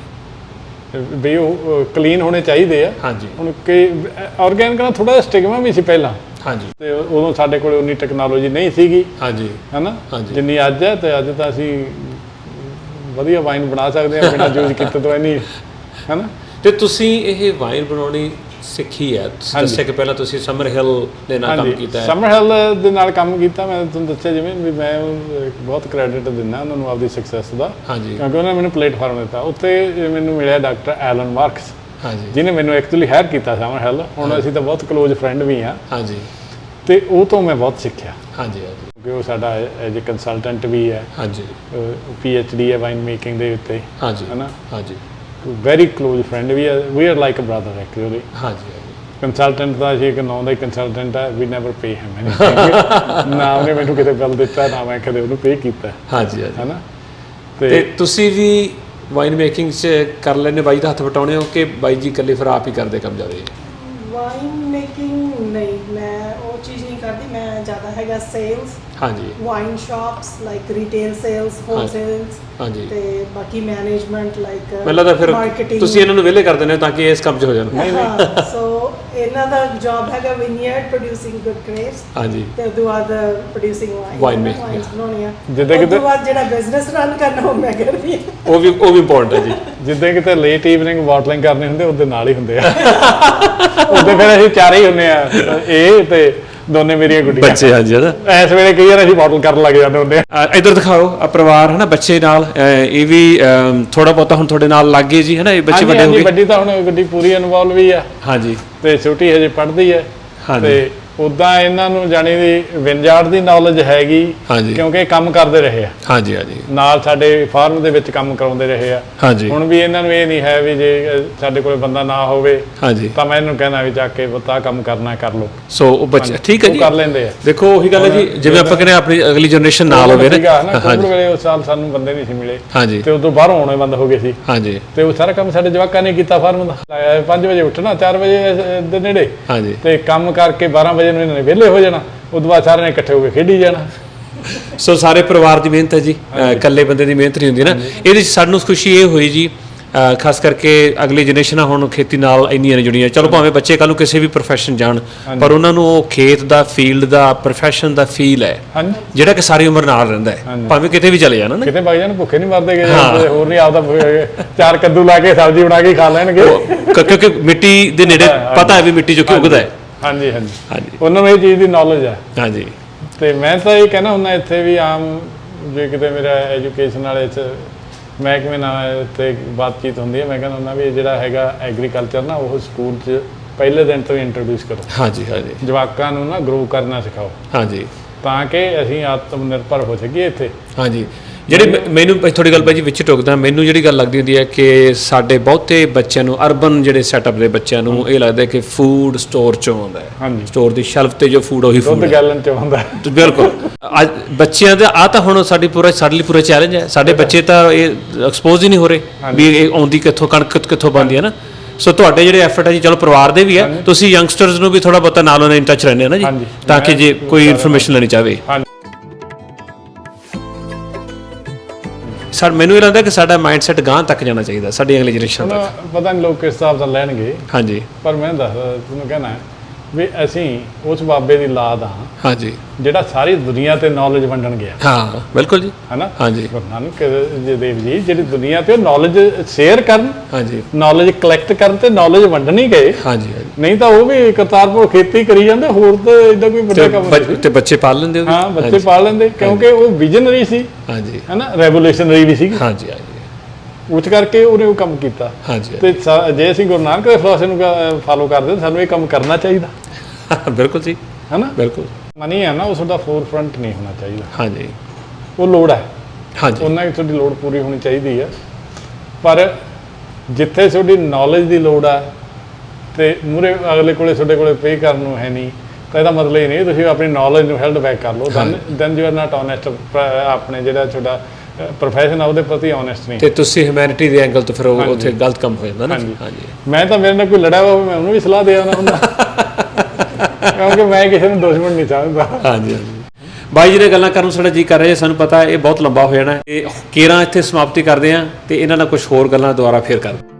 ਵੀ ਉਹ ਕਲੀਨ ਹੋਣੇ ਚਾਹੀਦੇ ਆ। ਹਾਂਜੀ। ਹੁਣ ਕਿ ਆਰਗੈਨਿਕ ਨਾਲ ਥੋੜਾ ਸਟਿਗਮਾ ਵੀ ਸੀ ਪਹਿਲਾਂ। ਹਾਂਜੀ। ਤੇ ਉਦੋਂ ਸਾਡੇ ਕੋਲ ਉਨੀ ਟੈਕਨੋਲੋਜੀ ਨਹੀਂ ਸੀਗੀ। ਹਾਂਜੀ। ਹਨਾ? ਹਾਂਜੀ। ਜਿੰਨੀ ਅੱਜ ਹੈ ਤੇ ਅੱਜ ਤਾਂ ਅਸੀਂ ਵਧੀਆ ਵਾਈਨ ਬਣਾ ਸਕਦੇ ਹਾਂ ਬਿਨਾਂ <laughs> ਯੂਜ਼ ਕੀਤੇ ਤੋਂ ਨਹੀਂ ਹਨਾ? ਤੇ ਤੁਸੀਂ ਇਹ ਵਾਈਨ ਬਣਾਉਣੀ ਸਿੱਖੀ ਹੈ। ਤੁਸੀਂ। ਦੱਸਿਆ ਕਿ ਪਹਿਲਾਂ ਤੁਸੀਂ ਸਮਰ ਹਿੱਲ ਦੇ ਨਾਲ ਕੰਮ ਕੀਤਾ ਹੈ। ਸਮਰ ਹੈਲ ਦੇ ਨਾਲ ਕੰਮ ਕੀਤਾ ਮੈਂ ਤੁਹਾਨੂੰ ਦੱਸਿਆ ਜਿਵੇਂ ਵੀ ਮੈਂ ਬਹੁਤ ਕ੍ਰੈਡਿਟ ਦਿੰਦਾ ਉਹਨਾਂ ਨੂੰ ਆਪਦੀ ਸਕਸੈਸ ਦਾ ਹਾਂਜੀ। ਕਿਉਂਕਿ ਉਹਨਾਂ ਨੇ ਮੈਨੂੰ ਪਲੇਟਫਾਰਮ ਦਿੱਤਾ। ਉੱਤੇ ਮੈਨੂੰ ਮਿਲਿਆ ਡਾਕਟਰ ਐਲਨ ਮਾਰਕਸ ਹਾਂਜੀ। ਜਿਹਨੇ ਮੈਨੂੰ ਐਕਚੁਅਲੀ ਹਾਇਰ ਕੀਤਾ ਸਮਰ ਹੈਲ ਹੁਣ ਅਸੀਂ ਤਾਂ ਬਹੁਤ ক্লোਜ਼ ਫਰੈਂਡ ਵੀ ਆ ਹਾਂਜੀ। ਤੇ ਉਹ ਤੋਂ ਮੈਂ ਬਹੁਤ ਸਿੱਖਿਆ। ਹਾਂਜੀ ਹਾਂਜੀ। ਕਿਉਂਕਿ ਉਹ ਸਾਡਾ ਐਜ ਕੰਸਲਟੈਂਟ ਵੀ ਹੈ। ਹਾਂਜੀ। ਪੀ ਐਚ ਡੀ ਹੈ ਵਾਈਨ ਮੇਕਿੰਗ ਦੇ ਉੱਤੇ। ਹਾਂਜੀ। ਹਨਾ? ਹਾਂਜੀ। ਵੈਰੀ ক্লোਜ਼ ਫਰੈਂਡ ਵੀ ਹੈ we are like a brother actually ਹਾਂਜੀ ਕੰਸਲਟੈਂਟ ਦਾ ਅਸੀਂ ਇੱਕ ਨਾਂ ਦਾ ਕੰਸਲਟੈਂਟ ਹੈ we never pay him anything ਨਾ ਉਹਨੇ ਮੈਨੂੰ ਕਿਤੇ ਬਿੱਲ ਦਿੱਤਾ ਨਾ ਮੈਂ ਕਦੇ ਉਹਨੂੰ ਪੇ ਕੀਤਾ। ਹਾਂਜੀ ਹਾਂਜੀ। ਹੈਨਾ? ਤੇ ਤੁਸੀਂ ਵੀ ਵਾਈਨ ਮੇਕਿੰਗ 'ਚ ਕਰ ਲੈਣੇ ਬਾਈ ਦਾ ਹੱਥ ਵਟਾਉਣੇ ਹੋ ਕਿ ਬਾਈ ਜੀ ਇਕੱਲੇ ਫਿਰ ਆਪ ਹੀ ਕਰਦੇ ਕੰਮ ਜਾਵੇ ਵਾਈਨ ਮੇਕਿੰਗ ਨਹੀਂ ਮੈਂ ਉਹ ਚੀਜ਼ ਨਹੀਂ ਕਰਦੀ ਮੈਂ ਜ਼ਿਆਦਾ ਹੈਗਾ ਸੇਲਸ ਹਾਂਜੀ। Wine shops like retail sales wholesales ਹਾਂਜੀ। ਤੇ ਬਾਕੀ ਮੈਨੇਜਮੈਂਟ ਲਾਈਕ ਮੈਨੂੰ ਲੱਗਦਾ ਫਿਰ ਤੁਸੀਂ ਇਹਨਾਂ ਨੂੰ ਵਿਹਲੇ ਕਰ ਦਿੰਦੇ ਹੋ ਤਾਂ ਕਿ ਇਸ ਕੰਮ 'ਚ ਹੋ ਜਾਣ। ਹਾਂ ਸੋ ਇਹਨਾਂ ਦਾ ਜੌਬ ਹੈਗਾ ਵਿਨੀਅਰਡ ਪ੍ਰੋਡਿਊਸਿੰਗ ਗੁੱਡ ਗ੍ਰੇਪਸ ਹਾਂਜੀ। ਤੇ ਉਦੋਂ ਬਾਅਦ ਪ੍ਰੋਡਿਊਸਿੰਗ ਵਾਈਨ ਵਾਈਨਸ ਬਣਾਉਣੀਆਂ। ਜਿੱਦਾਂ ਤੋਂ ਬਾਅਦ ਜਿਹੜਾ ਬਿਜ਼ਨਸ ਰਨ ਕਰਨਾ ਉਹ ਮੈਂ ਕਰਦੀ ਹਾਂ। ਉਹ ਵੀ ਉਹ ਵੀ ਇੰਪੋਰਟੈਂਟ ਹੈ ਜੀ। ਜਿੱਦਾਂ ਕਿਤੇ ਲੇਟ ਈਵਨਿੰਗ ਬਾਟਲਿੰਗ ਕਰਨੇ ਹੁੰਦੇ ਉਹਦੇ ਨਾਲ ਹੀ ਹੁੰਦੇ ਆ। ਉਹਦੇ ਫਿਰ ਅਸੀਂ ਚਾਰੇ ਹੀ ਹੁੰਨੇ ਆ। ਇਹ ਤੇ ਦੋਨੇ ਮੇਰੀਆਂ ਗੁੱਡੀਆਂ। ਬੱਚੇ ਹਾਂਜੀ ਹਨਾ ਇਸ ਵੇਲੇ ਕਈ ਵਾਰ ਅਸੀਂ ਬਾਟਲ ਕਰਨ ਲੱਗ ਜਾਂਦੇ ਹੁੰਦੇ ਆ। ਇੱਧਰ ਦਿਖਾਓ ਆ ਪਰਿਵਾਰ ਹੈ ਨਾ ਬੱਚੇ ਨਾਲ। ਇਹ ਵੀ ਥੋੜਾ ਬਹੁਤਾ ਹੁਣ ਤੁਹਾਡੇ ਨਾਲ ਲੱਗ ਗਏ ਜੀ ਹੈ ਨਾ ਇਹ ਬੱਚੇ ਵੱਡੇ ਹੋ ਹਾਂਜੀ, ਗਏ। ਵੱਡੀ ਤਾਂ ਹੁਣ ਗੱਡੀ ਪੂਰੀ ਇਨਵੋਲਵ ਵੀ ਆ। ਹਾਂਜੀ। ਤੇ ਛੋਟੀ ਹਜੇ ਪੜ੍ਹਦੀ ਹੈ। ਹਾਂਜੀ। ਤੇ ਉਦਾਂ ਇਹਨਾਂ ਨੂੰ ਜਾਣੀ ਦੀ ਵਿੰਜਾਰਡ ਦੀ ਨੌਲੇਜ ਹੈਗੀ ਹਾਂਜੀ। ਕਿਉਂਕਿ ਇਹ ਕੰਮ ਕਰਦੇ ਰਹੇ ਆ। ਹਾਂਜੀ ਹਾਂਜੀ। ਨਾਲ ਸਾਡੇ ਫਾਰਮ ਦੇ ਵਿੱਚ ਕੰਮ ਕਰਾਉਂਦੇ ਰਹੇ ਆ। ਹਾਂਜੀ। ਹੁਣ ਵੀ ਇਹਨਾਂ ਨੂੰ ਇਹ ਨਹੀਂ ਹੈ ਵੀ ਜੇ ਅ, ਸਾਡੇ ਕੋਲ ਬੰਦਾ ਨਾ ਹੋਵੇ ਹਾਂਜੀ। ਤਾਂ ਮੈਂ ਇਹਨੂੰ ਕਹਿਣਾ ਵੀ ਜਾ ਕੇ ਬਤਾ ਕੰਮ ਕਰਨਾ ਕਰ ਲਓ। ਸੋ ਉਹ ਬੱਚੇ ਠੀਕ ਹੈ ਉਹ ਜੀ ਕਰ ਲੈਂਦੇ ਆ। ਦੇਖੋ ਉਹੀ ਗੱਲ ਹੈ ਜੀ। ਜਿਵੇਂ ਆਪਾਂ ਕਹਿੰਦੇ ਹਾਂ, ਆਪਣੀ ਅਗਲੀ ਜਨਰੇਸ਼ਨ ਨਾਲ ਹੋਵੇ ਸੀਗਾ ਨਾ ਨਾ ਕੋਵਿਡ ਹਾਂਜੀ ਵੇਲੇ ਉਸ ਸਾਲ ਸਾਨੂੰ ਬੰਦੇ ਨਹੀਂ ਸੀ ਮਿਲੇ। ਹਾਂਜੀ। ਤੇ ਉਦੋਂ ਬਾਹਰੋਂ ਆਉਣੇ ਬੰਦ ਹੋ ਗਏ ਸੀ। ਹਾਂਜੀ। ਤੇ ਉਹ ਸਾਰਾ ਕੰਮ ਸਾਡੇ ਜਵਾਕਾਂ ਨੇ ਕੀਤਾ ਫਾਰਮ ਦਾ। 5 ਵਜੇ ਉੱਠਣਾ 4 ਵਜੇ ਅ, ਦੇ ਨੇੜੇ। ਹਾਂਜੀ। ਤੇ ਕੰਮ ਕਰਕੇ 12 ਵਜੇ ਨੂੰ ਇਹਨਾਂ ਨੇ ਵਿਹਲੇ ਹੋ ਜਾਣਾ ਉਦੋਂ ਬਾਅਦ ਸਾਰਿਆਂ ਨੇ ਇਕੱਠੇ ਹੋ ਕੇ ਖੇਡੀ ਜਾਣਾ। ਸੋ ਸਾਰੇ ਪਰਿਵਾਰ ਦੀ ਮਿਹਨਤ ਹੈ ਜੀ ਇਕੱਲੇ ਬੰਦੇ ਦੀ ਮਿਹਨਤ ਨਹੀਂ ਹੁੰਦੀ ਨਾ। ਇਹਦੇ ਵਿੱਚ ਸਾਨੂੰ ਖੁਸ਼ੀ ਇਹ ਹੋਈ ਜੀ ਖਾਸ ਕਰਕੇ ਅਗਲੀ ਜਨਰੇਸ਼ਨਾਂ ਹੁਣ ਖੇਤੀ ਨਾਲ ਇੰਨੀਆਂ ਜੁੜੀਆਂ। ਚਲੋ ਭਾਵੇਂ ਬੱਚੇ ਕੱਲ ਨੂੰ ਕਿਸੇ ਵੀ profession ਜਾਣ ਪਰ ਉਹਨਾਂ ਨੂੰ ਉਹ ਖੇਤ ਦਾ ਫੀਲਡ ਦਾ profession ਦਾ ਫੀਲ ਹੈ। ਜਿਹੜਾ ਕਿ ਸਾਰੀ ਉਮਰ ਨਾਲ ਰਹਿੰਦਾ ਹੈ। ਭਾਵੇਂ ਕਿਤੇ ਵੀ ਚਲੇ ਜਾਣ ਨਾ। ਕਿਤੇ ਬਾਈ ਜਾਨ ਭੁੱਖੇ ਨਹੀਂ ਮਰਦੇ ਗਏ ਹੋਰ ਨਹੀਂ ਆਪਦਾ ਚਾਰ ਕੱਦੂ ਲਾ ਕੇ ਸਬਜ਼ੀ ਬਣਾ ਕੇ ਖਾ ਲੈਣਗੇ। ਕਿਉਂਕਿ ਮਿੱਟੀ ਦੇ ਨੇੜੇ ਪਤਾ ਹੈ ਵੀ ਮਿੱਟੀ ਜੋ ਕਿ ਉੱਗਦਾ ਹੈ। ਹਾਂਜੀ ਹਾਂਜੀ। ਹਾਂਜੀ। ਉਹਨਾਂ ਨੂੰ ਇਹ ਚੀਜ਼ ਦੀ ਨੌਲੇਜ ਹੈ ਹਾਂਜੀ। ਤੇ ਮੈਂ ਤਾਂ ਇਹ ਕਹਿਣਾ ਹੁੰਦਾ ਇੱਥੇ ਵੀ ਆਮ ਜੇ ਕਿਤੇ ਮੇਰਾ ਐਜੂਕੇਸ਼ਨ ਵਾਲੇ ਚ ਮਹਿਕਮੇ ਨਾਲ ਤੇ ਬਾਤਚੀਤ ਹੁੰਦੀ ਹੈ ਮੈਂ ਕਹਿੰਦਾ ਹੁੰਦਾ ਵੀ ਇਹ ਜਿਹੜਾ ਹੈਗਾ ਐਗਰੀਕਲਚਰ ਨਾ ਉਹ ਸਕੂਲ 'ਚ ਪਹਿਲੇ ਦਿਨ ਤੋਂ ਹੀ ਇੰਟਰੋਡਿਊਸ ਕਰੋ। ਹਾਂਜੀ ਹਾਂਜੀ। ਜਵਾਕਾਂ ਨੂੰ ਨਾ ਗਰੋ ਕਰਨਾ ਸਿਖਾਓ। ਹਾਂਜੀ। ਤਾਂ ਕਿ ਅਸੀਂ ਆਤਮ ਨਿਰਭਰ ਹੋ ਸਕੀਏ ਇੱਥੇ। ਹਾਂਜੀ। ਜਿਹੜੇ ਮੈਨੂੰ ਥੋੜੀ ਗੱਲ ਭਾਈ ਜੀ ਵਿੱਚ ਟੋਕਦਾ ਮੈਨੂੰ ਜਿਹੜੀ ਗੱਲ ਲੱਗਦੀ ਹੁੰਦੀ ਹੈ ਕਿ ਸਾਡੇ ਬਹੁਤੇ ਬੱਚਿਆਂ ਨੂੰ ਅਰਬਨ ਜਿਹੜੇ ਸੈਟਅਪ ਦੇ ਬੱਚਿਆਂ ਨੂੰ ਇਹ ਲੱਗਦਾ ਕਿ ਫੂਡ ਸਟੋਰ ਚੋਂ ਆਉਂਦਾ ਹੈ। ਸਟੋਰ ਦੀ ਸ਼ੈਲਫ ਤੇ ਜੋ ਫੂਡ ਉਹੀ ਫੂਡ ਗੈਲਨ ਤੇ ਬਿਲਕੁਲ। ਅੱਜ ਬੱਚਿਆਂ ਦਾ ਆ ਤਾਂ ਹੁਣ ਸਾਡੀ ਪੂਰਾ ਸਾਡੇ ਲਈ ਪੂਰਾ ਚੈਲੰਜ ਹੈ। ਸਾਡੇ ਬੱਚੇ ਤਾਂ ਇਹ ਐਕਸਪੋਜ਼ ਹੀ ਨਹੀਂ ਹੋ ਰਹੇ ਵੀ ਇਹ ਆਉਂਦੀ ਕਿੱਥੋਂ ਕਣਕ ਕਿੱਥੋਂ ਬਣਦੀ ਹੈ ਨਾ। ਸੋ ਤੁਹਾਡੇ ਜਿਹੜੇ ਐਫਰਟ ਹੈ ਜੀ ਚਲੋ ਪਰਿਵਾਰ ਦੇ ਵੀ ਹੈ। ਤੁਸੀਂ ਯੰਗਸਟਰਸ ਨੂੰ ਵੀ ਥੋੜਾ ਬਹੁਤਾ ਨਾਲ ਉਹਨਾਂ ਇਨ ਟੱਚ ਰਹਿੰਦੇ ਹੋ ਨਾ ਜੀ। ਤਾਂ ਕਿ ਜੇ ਕੋਈ ਇਨਫੋਰਮੇਸ਼ਨ ਲੈਣੀ ਚਾਹਵੇ। ਹਾਂਜੀ ਸਾ ਮੈਨੂੰ ਇਹ ਲੱਗਦਾ ਕਿ ਸਾਡਾ ਮਾਈਂਡਸੈਟ ਗਾਂ ਤੱਕ ਜਾਣਾ ਚਾਹੀਦਾ ਸਾਡੀ ਅਗਲੀ ਜਨਰੇਸ਼ਨ ਤੱਕ। ਪਤਾ ਨਹੀਂ ਲੋਕ ਕਿਸ ਹਿਸਾਬ ਦਾ ਲੈਣਗੇ। ਹਾਂਜੀ। ਪਰ ਮੈਂ ਦੱਸ ਤੁਹਾਨੂੰ ਕਹਿਣਾ ਹੈ ਵੀ ਅਸੀਂ ਉਸ ਬਾਬੇ ਦੀ ਲਾਦ ਹਾਂ ਹਾਂਜੀ। ਜਿਹੜਾ ਸਾਰੀ ਦੁਨੀਆ ਤੇ ਨੌਲੇਜ ਵੰਡਣ ਗਿਆ। ਹਾਂ ਬਿਲਕੁਲ ਜੀ। ਹੈਨਾ? ਹਾਂਜੀ। ਗੁਰੂ ਨਾਨਕ ਦੇਵ ਜੀ ਜਿਹੜੀ ਦੁਨੀਆ ਤੇ ਨੌਲੇਜ ਸ਼ੇਅਰ ਕਰਨ ਹਾਂਜੀ। ਨੌਲੇਜ ਕਲੈਕਟ ਕਰਨ ਤੇ ਨੌਲੇਜ ਵੰਡਣੀ ਗਏ। ਹਾਂਜੀ। ਨਹੀਂ ਤਾਂ ਉਹ ਵੀ ਕਰਤਾਰਪੁਰ ਖੇਤੀ ਕਰੀ ਜਾਂਦੇ ਹੋਰ ਤਾਂ ਇਦਾਂ ਕੋਈ ਵੱਡਾ ਕੰਮ ਨਹੀਂ। ਤੇ ਬੱਚੇ ਪਾਲ ਲੈਂਦੇ ਹੋ ਹਾਂ ਬੱਚੇ ਪਾਲ ਲੈਂਦੇ ਕਿਉਂਕਿ ਉਹ ਵਿਜ਼ਨਰੀ ਸੀ। ਹਾਂਜੀ। ਹੈਨਾ? ਰੈਵੋਲੂਸ਼ਨਰੀ ਵੀ ਸੀ ਹਾਂਜੀ ਹਾਂਜੀ। ਉਸ ਕਰਕੇ ਉਹਨੇ ਉਹ ਕੰਮ ਕੀਤਾ। ਹਾਂਜੀ ਤੇ ਸਾ- ਜੇ ਅਸੀਂ ਗੁਰੂ ਨਾਨਕ ਦੇ ਫਲਸਫੇ ਨੂੰ ਫਾਲੋ ਕਰਦੇ ਹਾਂ, ਸਾਨੂੰ ਇਹ ਕੰਮ ਕਰਨਾ ਚਾਹੀਦਾ। <laughs> ਬਿਲਕੁਲ ਜੀ। ਹੈਨਾ? ਬਿਲਕੁਲ। ਮਨੀ ਹੈ ਨਾ ਉਸ ਦਾ ਫੋਰ ਫਰੰਟ ਨਹੀਂ ਹੋਣਾ ਚਾਹੀਦਾ। ਹਾਂਜੀ। ਉਹ ਲੋੜ ਹੈ। ਹਾਂਜੀ। ਉਹਨਾਂ ਹੀ ਤੁਹਾਡੀ ਲੋੜ ਪੂਰੀ ਹੋਣੀ ਚਾਹੀਦੀ ਹੈ। ਪਰ ਜਿੱਥੇ ਤੁਹਾਡੀ ਨੌਲੇਜ ਦੀ ਲੋੜ ਆ ਤੇ ਮੂਰੇ ਅਗਲੇ ਕੋਲੇ ਤੁਹਾਡੇ ਕੋਲੇ ਪੇ ਕਰਨ ਨੂੰ ਹੈ ਨਹੀਂ ਤਾਂ ਇਹਦਾ ਮਤਲਬ ਇਹ ਨਹੀਂ ਤੁਸੀਂ ਆਪਣੀ ਨੌਲੇਜ ਨੂੰ ਹੈਲਡ ਬੈਕ ਕਰ ਲਓ। Then then you are not honest ਆਪਣੇ ਜਿਹੜਾ ਤੁਹਾਡਾ ਪ੍ਰੋਫੈਸ਼ਨ ਆ ਉਹਦੇ ਪ੍ਰਤੀ ਓਨੈਸਟ ਨਹੀਂ। ਤੇ ਤੁਸੀਂ ਹਿਊਮੈਨਿਟੀ ਦੇ ਐਂਗਲ ਤੋਂ ਫਿਰ ਉਹ ਉੱਥੇ ਗਲਤ ਕੰਮ ਹੋ ਜਾਂਦਾ ਨਾ। ਹਾਂਜੀ। ਮੈਂ ਤਾਂ ਮੇਰੇ ਨਾਲ ਕੋਈ ਲੜਿਆ ਹੋਵੇ ਮੈਂ ਉਹਨੂੰ ਵੀ ਸਲਾਹ ਦੇ ਆਉਣਾ ਹੁੰਦਾ। ਕਿਉਂਕਿ ਮੈਂ ਕਿਸੇ ਨੂੰ ਦੁਸ਼ਮਣ ਨਹੀਂ ਚਾਹੁੰਦਾ। ਹਾਂਜੀ ਹਾਂਜੀ। ਬਾਈ ਜੀ ਨੇ ਗੱਲਾਂ ਕਰਨ ਸਾਡਾ ਜੀ ਕਰ ਰਿਹਾ ਸਾਨੂੰ ਪਤਾ ਇਹ ਬਹੁਤ ਲੰਬਾ ਹੋ ਜਾਣਾ ਤੇ ਕੇਰਾਂ ਇੱਥੇ ਸਮਾਪਤੀ ਕਰਦੇ ਆ ਤੇ ਇਹਨਾਂ ਨਾਲ ਕੁਝ ਹੋਰ ਗੱਲਾਂ ਦੁਬਾਰਾ ਫੇਰ ਕਰਦੇ